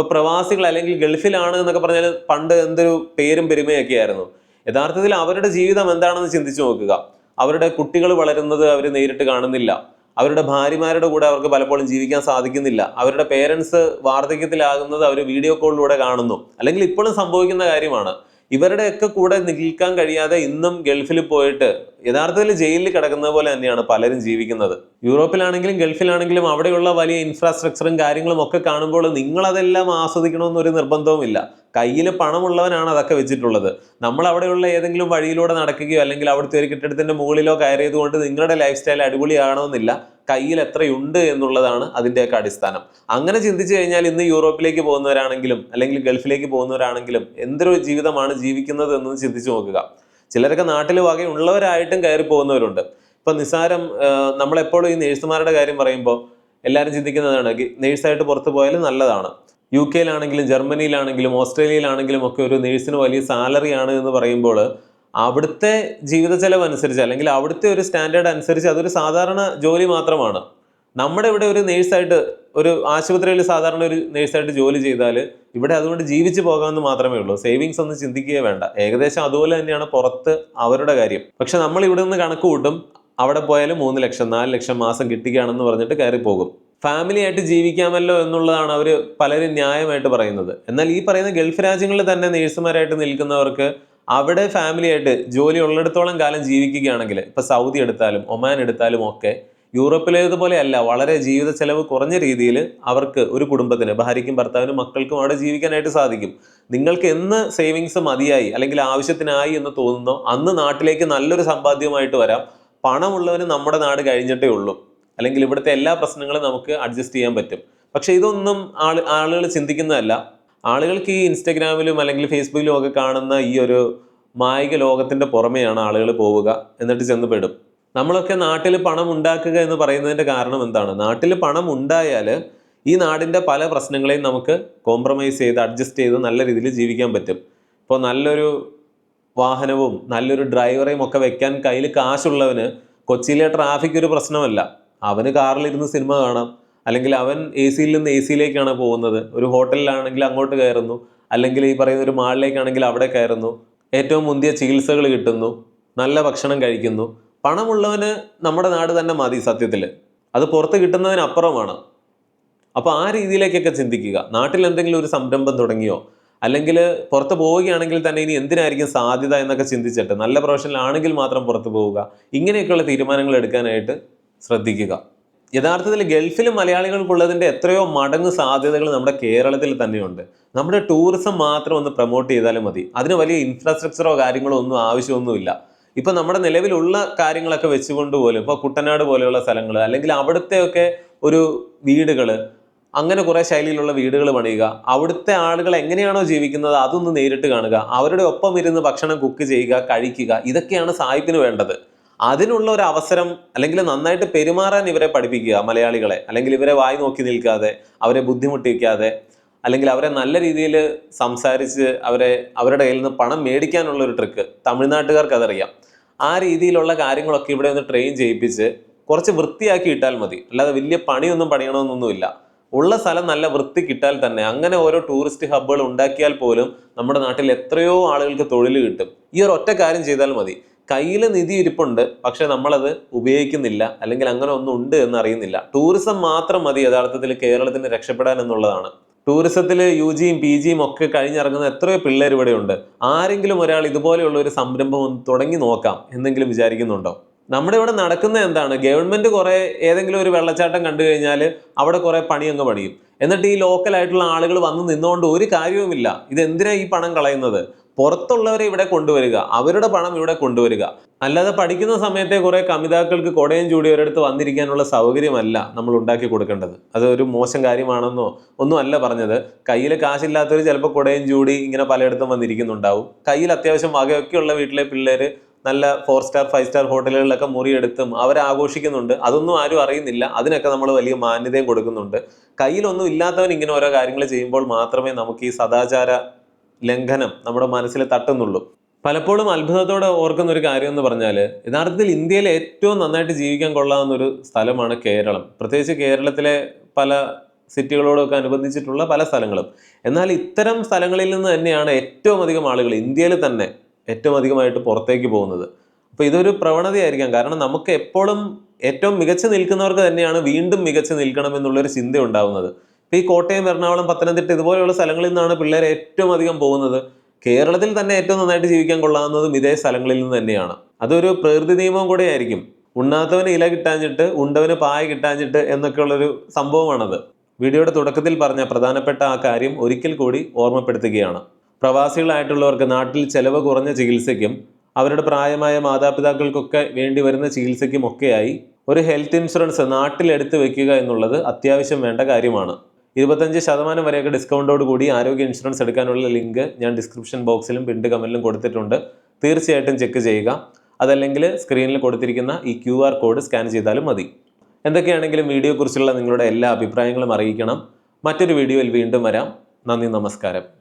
ഇപ്പൊ പ്രവാസികൾ അല്ലെങ്കിൽ ഗൾഫിലാണ് എന്നൊക്കെ പറഞ്ഞാൽ പണ്ട് എന്തൊരു പേരും പെരുമയൊക്കെ ആയിരുന്നു. യഥാർത്ഥത്തിൽ അവരുടെ ജീവിതം എന്താണെന്ന് ചിന്തിച്ചു നോക്കുക. അവരുടെ കുട്ടികൾ വളരുന്നത് അവർ നേരിട്ട് കാണുന്നില്ല. അവരുടെ ഭാര്യമാരുടെ കൂടെ അവർക്ക് പലപ്പോഴും ജീവിക്കാൻ സാധിക്കുന്നില്ല. അവരുടെ പേരൻസ് വാർദ്ധക്യത്തിലാകുന്നത് അവർ വീഡിയോ കോളിലൂടെ കാണുന്നു. അല്ലെങ്കിൽ ഇപ്പോഴും സംഭവിക്കുന്ന കാര്യമാണ്. ഇവരുടെയൊക്കെ കൂടെ നിൽക്കാൻ കഴിയാതെ ഇന്നും ഗൾഫിൽ പോയിട്ട് യഥാർത്ഥത്തിൽ ജയിലിൽ കിടക്കുന്നത് പോലെ തന്നെയാണ് പലരും ജീവിക്കുന്നത്. യൂറോപ്പിലാണെങ്കിലും ഗൾഫിലാണെങ്കിലും അവിടെയുള്ള വലിയ ഇൻഫ്രാസ്ട്രക്ചറും കാര്യങ്ങളും ഒക്കെ കാണുമ്പോൾ നിങ്ങളതെല്ലാം ആസ്വദിക്കണമെന്നൊരു നിർബന്ധവുമില്ല കയ്യിൽ പണമുള്ളവനാണ് അതൊക്കെ വെച്ചിട്ടുള്ളത്. നമ്മൾ അവിടെയുള്ള ഏതെങ്കിലും വഴിയിലൂടെ നടക്കുകയോ അല്ലെങ്കിൽ അവിടുത്തെ ഒരു കെട്ടിടത്തിന്റെ മുകളിലോ കയറിയത് കൊണ്ട് നിങ്ങളുടെ ലൈഫ് സ്റ്റൈൽ അടിപൊളിയാണോന്നില്ല. കയ്യിൽ എത്രയുണ്ട് എന്നുള്ളതാണ് അതിന്റെയൊക്കെ അടിസ്ഥാനം. അങ്ങനെ ചിന്തിച്ചു കഴിഞ്ഞാൽ ഇന്ന് യൂറോപ്പിലേക്ക് പോകുന്നവരാണെങ്കിലും അല്ലെങ്കിൽ ഗൾഫിലേക്ക് പോകുന്നവരാണെങ്കിലും എന്തൊരു ജീവിതമാണ് ജീവിക്കുന്നത് എന്ന് ചിന്തിച്ചു നോക്കുക. ചിലരൊക്കെ നാട്ടിൽ വകയുള്ളവരായിട്ടും കയറി പോകുന്നവരുണ്ട്. ഇപ്പൊ നിസ്സാരം നമ്മളെപ്പോഴും ഈ നേഴ്സുമാരുടെ കാര്യം പറയുമ്പോൾ എല്ലാവരും ചിന്തിക്കുന്നതാണ് നേഴ്സായിട്ട് പുറത്തു പോയാൽ നല്ലതാണ്. യു കെയിലാണെങ്കിലും ജർമ്മനിയിലാണെങ്കിലും ഓസ്ട്രേലിയയിലാണെങ്കിലും ഒക്കെ ഒരു നേഴ്സിന് വലിയ സാലറി ആണ് എന്ന് പറയുമ്പോൾ അവിടുത്തെ ജീവിത ചെലവ് അനുസരിച്ച് അല്ലെങ്കിൽ അവിടുത്തെ ഒരു സ്റ്റാൻഡേർഡ് അനുസരിച്ച് അതൊരു സാധാരണ ജോലി മാത്രമാണ്. നമ്മുടെ ഇവിടെ ഒരു നേഴ്സായിട്ട് ഒരു ആശുപത്രിയിൽ സാധാരണ ഒരു നേഴ്സായിട്ട് ജോലി ചെയ്താൽ ഇവിടെ അതുകൊണ്ട് ജീവിച്ചു പോകാമെന്ന് മാത്രമേ ഉള്ളൂ. സേവിങ്സ് ഒന്നും ചിന്തിക്കുകയേ വേണ്ട. ഏകദേശം അതുപോലെ തന്നെയാണ് പുറത്ത് അവരുടെ കാര്യം. പക്ഷെ നമ്മൾ ഇവിടെ നിന്ന് കണക്ക് കൂട്ടും അവിടെ പോയാലും മൂന്ന് ലക്ഷം നാല് ലക്ഷം മാസം കിട്ടുകയാണെന്ന് പറഞ്ഞിട്ട് കയറി പോകും. ഫാമിലി ആയിട്ട് ജീവിക്കാമല്ലോ എന്നുള്ളതാണ് അവർ പലരും ന്യായമായിട്ട് പറയുന്നത്. എന്നാൽ ഈ പറയുന്ന ഗൾഫ് രാജ്യങ്ങളിൽ തന്നെ നേഴ്സുമാരായിട്ട് നിൽക്കുന്നവർക്ക് അവിടെ ഫാമിലി ആയിട്ട് ജോലി ഉള്ളിടത്തോളം കാലം ജീവിക്കുകയാണെങ്കിൽ ഇപ്പോൾ സൗദി എടുത്താലും ഒമാൻ എടുത്താലും ഒക്കെ യൂറോപ്പിലേതുപോലെ അല്ല വളരെ ജീവിത ചെലവ് കുറഞ്ഞ രീതിയിൽ അവർക്ക് ഒരു കുടുംബത്തിന് ഭാര്യയ്ക്കും ഭർത്താവിനും മക്കൾക്കും അവിടെ ജീവിക്കാനായിട്ട് സാധിക്കും. നിങ്ങൾക്ക് എന്ന് സേവിങ്സ് മതിയായി അല്ലെങ്കിൽ ആവശ്യത്തിനായി എന്ന് തോന്നുന്നോ അന്ന് നാട്ടിലേക്ക് നല്ലൊരു സമ്പാദ്യമായിട്ട് വരാം. പണമുള്ളവന് നമ്മുടെ നാട് കഴിഞ്ഞിട്ടേ ഉള്ളൂ. അല്ലെങ്കിൽ ഇവിടുത്തെ എല്ലാ പ്രശ്നങ്ങളും നമുക്ക് അഡ്ജസ്റ്റ് ചെയ്യാൻ പറ്റും. പക്ഷേ ഇതൊന്നും ആൾ ആളുകൾ ചിന്തിക്കുന്നതല്ല. ആളുകൾക്ക് ഈ ഇൻസ്റ്റഗ്രാമിലും അല്ലെങ്കിൽ ഫേസ്ബുക്കിലും ഒക്കെ കാണുന്ന ഈ ഒരു മായിക ലോകത്തിന്റെ പുറമെയാണ് ആളുകൾ പോവുക. എന്നിട്ട് ചെന്ന് പെടും. നമ്മളൊക്കെ നാട്ടിൽ പണം ഉണ്ടാക്കുക എന്ന് പറയുന്നതിന്റെ കാരണം എന്താണ്? നാട്ടിൽ പണം ഉണ്ടായാൽ ഈ നാടിന്റെ പല പ്രശ്നങ്ങളെയും നമുക്ക് കോംപ്രമൈസ് ചെയ്ത് അഡ്ജസ്റ്റ് ചെയ്ത് നല്ല രീതിയിൽ ജീവിക്കാൻ പറ്റും. ഇപ്പോൾ നല്ലൊരു വാഹനവും നല്ലൊരു ഡ്രൈവറെയും ഒക്കെ വെക്കാൻ കയ്യിൽ കാശുള്ളവന് കൊച്ചിയിലെ ട്രാഫിക് ഒരു പ്രശ്നമല്ല. അവന് കാറിലിരുന്ന് സിനിമ കാണാം. അല്ലെങ്കിൽ അവൻ എ സിയിൽ നിന്ന് എ സിയിലേക്കാണ് പോകുന്നത്. ഒരു ഹോട്ടലിലാണെങ്കിൽ അങ്ങോട്ട് കയറുന്നു. അല്ലെങ്കിൽ ഈ പറയുന്ന ഒരു മാളിലേക്കാണെങ്കിൽ അവിടെ കയറുന്നു. ഏറ്റവും മുന്തിയ ചികിത്സകൾ കിട്ടുന്നു. നല്ല ഭക്ഷണം കഴിക്കുന്നു. പണമുള്ളവന് നമ്മുടെ നാട് തന്നെ മതി സത്യത്തിൽ അത് പുറത്ത് കിട്ടുന്നതിനപ്പുറമാണ് അപ്പോൾ ആ രീതിയിലേക്കൊക്കെ ചിന്തിക്കുക. നാട്ടിൽ എന്തെങ്കിലും ഒരു സംരംഭം തുടങ്ങിയോ? അല്ലെങ്കിൽ പുറത്ത് പോവുകയാണെങ്കിൽ തന്നെ ഇനി എന്തിനായിരിക്കും സാധ്യത എന്നൊക്കെ ചിന്തിച്ചിട്ട് നല്ല പ്രൊഫഷനിലാണെങ്കിൽ മാത്രം പുറത്ത് പോവുക. ഇങ്ങനെയൊക്കെയുള്ള തീരുമാനങ്ങൾ എടുക്കാനായിട്ട് ശ്രദ്ധിക്കുക. യഥാർത്ഥത്തിൽ ഗൾഫിൽ മലയാളികൾക്കുള്ളതിന്റെ എത്രയോ മടങ്ങ് സാധ്യതകൾ നമ്മുടെ കേരളത്തിൽ തന്നെയുണ്ട്. നമ്മുടെ ടൂറിസം മാത്രം ഒന്ന് പ്രൊമോട്ട് ചെയ്താലും മതി. അതിന് വലിയ ഇൻഫ്രാസ്ട്രക്ചറോ കാര്യങ്ങളോ ഒന്നും ആവശ്യമൊന്നുമില്ല. ഇപ്പൊ നമ്മുടെ നിലവിലുള്ള കാര്യങ്ങളൊക്കെ വെച്ചുകൊണ്ട് പോലും ഇപ്പൊ കുട്ടനാട് പോലെയുള്ള സ്ഥലങ്ങൾ അല്ലെങ്കിൽ അവിടുത്തെയൊക്കെ ഒരു വീടുകൾ അങ്ങനെ കുറെ ശൈലിയിലുള്ള വീടുകൾ പണിയുക അവിടുത്തെ ആളുകൾ എങ്ങനെയാണോ ജീവിക്കുന്നത് അതൊന്ന് നേരിട്ട് കാണുക അവരുടെ ഒപ്പം ഇരുന്ന് ഭക്ഷണം കുക്ക് ചെയ്യുക കഴിക്കുക ഇതൊക്കെയാണ് സായിപ്പിന് വേണ്ടത്. അതിനുള്ള ഒരു അവസരം അല്ലെങ്കിൽ നന്നായിട്ട് പെരുമാറാൻ ഇവരെ പഠിപ്പിക്കുക മലയാളികളെ അല്ലെങ്കിൽ ഇവരെ വായി നോക്കി നിൽക്കാതെ അവരെ ബുദ്ധിമുട്ടിക്കാതെ അല്ലെങ്കിൽ അവരെ നല്ല രീതിയിൽ സംസാരിച്ച് അവരെ അവരുടെ കയ്യിൽ നിന്ന് പണം മേടിക്കാനുള്ള ഒരു ട്രിക്ക് തമിഴ്നാട്ടുകാർക്ക് അതറിയാം. ആ രീതിയിലുള്ള കാര്യങ്ങളൊക്കെ ഇവിടെ ഒന്ന് ട്രെയിൻ ചെയ്യിപ്പിച്ച് കുറച്ച് വൃത്തിയാക്കി ഇട്ടാൽ മതി. അല്ലാതെ വലിയ പണിയൊന്നും പണിയണമെന്നൊന്നുമില്ല. ഉള്ള സ്ഥലം നല്ല വൃത്തി കിട്ടാൽ തന്നെ അങ്ങനെ ഓരോ ടൂറിസ്റ്റ് ഹബ്ബുകൾ ഉണ്ടാക്കിയാൽ പോലും നമ്മുടെ നാട്ടിൽ എത്രയോ ആളുകൾക്ക് തൊഴിൽ കിട്ടും. ഈ ഒരു ഒറ്റ കാര്യം ചെയ്താൽ മതി. കയ്യിൽ നിധി ഇരിപ്പുണ്ട് പക്ഷെ നമ്മളത് ഉപയോഗിക്കുന്നില്ല അല്ലെങ്കിൽ അങ്ങനെ ഒന്നും ഉണ്ട് എന്ന് അറിയുന്നില്ല ടൂറിസം മാത്രം മതി യഥാർത്ഥത്തിൽ കേരളത്തിന് രക്ഷപ്പെടാൻ എന്നുള്ളതാണ്. ടൂറിസത്തിൽ യു ജിയും പി ജിയും ഒക്കെ കഴിഞ്ഞിറങ്ങുന്ന എത്രയോ പിള്ളേർ ഇവിടെ ഉണ്ട് ആരെങ്കിലും ഒരാൾ ഇതുപോലെയുള്ള ഒരു സംരംഭം ഒന്ന് തുടങ്ങി നോക്കാം എന്നെങ്കിലും വിചാരിക്കുന്നുണ്ടോ? നമ്മുടെ ഇവിടെ നടക്കുന്ന എന്താണ്? ഗവൺമെന്റ് കുറെ ഏതെങ്കിലും ഒരു വെള്ളച്ചാട്ടം കണ്ടു കഴിഞ്ഞാൽ അവിടെ കുറെ പണി അങ്ങ് പണിയും. എന്നിട്ട് ഈ ലോക്കൽ ആയിട്ടുള്ള ആളുകൾ വന്ന് നിന്നുകൊണ്ട് ഒരു കാര്യവുമില്ല. ഇത് എന്തിനാണ് ഈ പണം കളയുന്നത്? പുറത്തുള്ളവരെ ഇവിടെ കൊണ്ടുവരിക അവരുടെ പണം ഇവിടെ കൊണ്ടുവരിക. അല്ലാതെ പഠിക്കുന്ന സമയത്തെ കുറെ കമിതാക്കൾക്ക് കൊടയും ചൂടി ഒരിടത്ത് വന്നിരിക്കാനുള്ള സൗകര്യമല്ല നമ്മൾ ഉണ്ടാക്കി കൊടുക്കേണ്ടത്. അത് ഒരു മോശം കാര്യമാണെന്നോ ഒന്നും അല്ല പറഞ്ഞത്. കയ്യിൽ കാശില്ലാത്തവർ ചിലപ്പോൾ കൊടയും ചൂടി ഇങ്ങനെ പലയിടത്തും വന്നിരിക്കുന്നുണ്ടാവും. കയ്യിൽ അത്യാവശ്യം വകയൊക്കെയുള്ള വീട്ടിലെ പിള്ളേർ നല്ല ഫോർ സ്റ്റാർ ഫൈവ് സ്റ്റാർ ഹോട്ടലുകളിലൊക്കെ മുറിയെടുത്തും അവർ ആഘോഷിക്കുന്നുണ്ട്. അതൊന്നും ആരും അറിയുന്നില്ല. അതിനൊക്കെ നമ്മൾ വലിയ മാന്യതയും കൊടുക്കുന്നുണ്ട്. കയ്യിലൊന്നും ഇല്ലാത്തവൻ ഇങ്ങനെ ഓരോ കാര്യങ്ങൾ ചെയ്യുമ്പോൾ മാത്രമേ നമുക്ക് ഈ സദാചാര ലംഘനം നമ്മുടെ മനസ്സിൽ തട്ടുന്നുള്ളൂ. പലപ്പോഴും അത്ഭുതത്തോടെ ഓർക്കുന്ന ഒരു കാര്യം എന്ന് പറഞ്ഞാൽ യഥാർത്ഥത്തിൽ ഇന്ത്യയിൽ ഏറ്റവും നന്നായിട്ട് ജീവിക്കാൻ കൊള്ളാവുന്ന ഒരു സ്ഥലമാണ് കേരളം. പ്രത്യേകിച്ച് കേരളത്തിലെ പല സിറ്റികളോടൊക്കെ അനുബന്ധിച്ചിട്ടുള്ള പല സ്ഥലങ്ങളും. എന്നാൽ ഇത്തരം സ്ഥലങ്ങളിൽ നിന്ന് തന്നെയാണ് ഏറ്റവും അധികം ആളുകൾ ഇന്ത്യയിൽ തന്നെ ഏറ്റവും അധികമായിട്ട് പുറത്തേക്ക് പോകുന്നത്. അപ്പോൾ ഇതൊരു പ്രവണതയായിരിക്കാം. കാരണം നമുക്ക് എപ്പോഴും ഏറ്റവും മികച്ചു നിൽക്കുന്നവർക്ക് തന്നെയാണ് വീണ്ടും മികച്ചു നിൽക്കണം എന്നുള്ളൊരു ചിന്ത ഉണ്ടാവുന്നത് ഈ കോട്ടയം എറണാകുളം പത്തനംതിട്ട ഇതുപോലെയുള്ള സ്ഥലങ്ങളിൽ നിന്നാണ് പിള്ളേർ ഏറ്റവും അധികം പോകുന്നത്. കേരളത്തിൽ തന്നെ ഏറ്റവും നന്നായിട്ട് ജീവിക്കാൻ കൊള്ളാവുന്നതും ഇതേ സ്ഥലങ്ങളിൽ നിന്ന് തന്നെയാണ്. അതൊരു പ്രകൃതി നിയമം കൂടെ ആയിരിക്കും ഉണ്ണാത്തവന് ഇല കിട്ടാഞ്ഞിട്ട് ഉണ്ടവന് പായ കിട്ടാഞ്ഞിട്ട് എന്നൊക്കെയുള്ളൊരു സംഭവമാണത്. വീഡിയോയുടെ തുടക്കത്തിൽ പറഞ്ഞ പ്രധാനപ്പെട്ട ആ കാര്യം ഒരിക്കൽ കൂടി ഓർമ്മപ്പെടുത്തുകയാണ്. പ്രവാസികളായിട്ടുള്ളവർക്ക് നാട്ടിൽ ചെലവ് കുറഞ്ഞ ചികിത്സയ്ക്കും അവരുടെ പ്രായമായ മാതാപിതാക്കൾക്കൊക്കെ വേണ്ടി വരുന്ന ചികിത്സയ്ക്കും ഒക്കെയായി ഒരു ഹെൽത്ത് ഇൻഷുറൻസ് നാട്ടിലെടുത്ത് വെക്കുക എന്നുള്ളത് അത്യാവശ്യം വേണ്ട കാര്യമാണ്. ഇരുപത്തഞ്ച് ശതമാനം വരെയൊക്കെ ഡിസ്കൗണ്ടോട് കൂടി ആരോഗ്യ ഇൻഷുറൻസ് എടുക്കാനുള്ള ലിങ്ക് ഞാൻ ഡിസ്ക്രിപ്ഷൻ ബോക്സിലും പിൻഡ് കമന്റിലും കൊടുത്തിട്ടുണ്ട്. തീർച്ചയായിട്ടും ചെക്ക് ചെയ്യുക. അതല്ലെങ്കിൽ സ്ക്രീനിൽ കൊടുത്തിരിക്കുന്ന ഈ ക്യു ആർ കോഡ് സ്കാൻ ചെയ്താലും മതി. എന്തൊക്കെയാണെങ്കിലും വീഡിയോയെക്കുറിച്ചുള്ള നിങ്ങളുടെ എല്ലാ അഭിപ്രായങ്ങളും അറിയിക്കണം. മറ്റൊരു വീഡിയോയിൽ വീണ്ടും വരാം. നന്ദി നമസ്കാരം.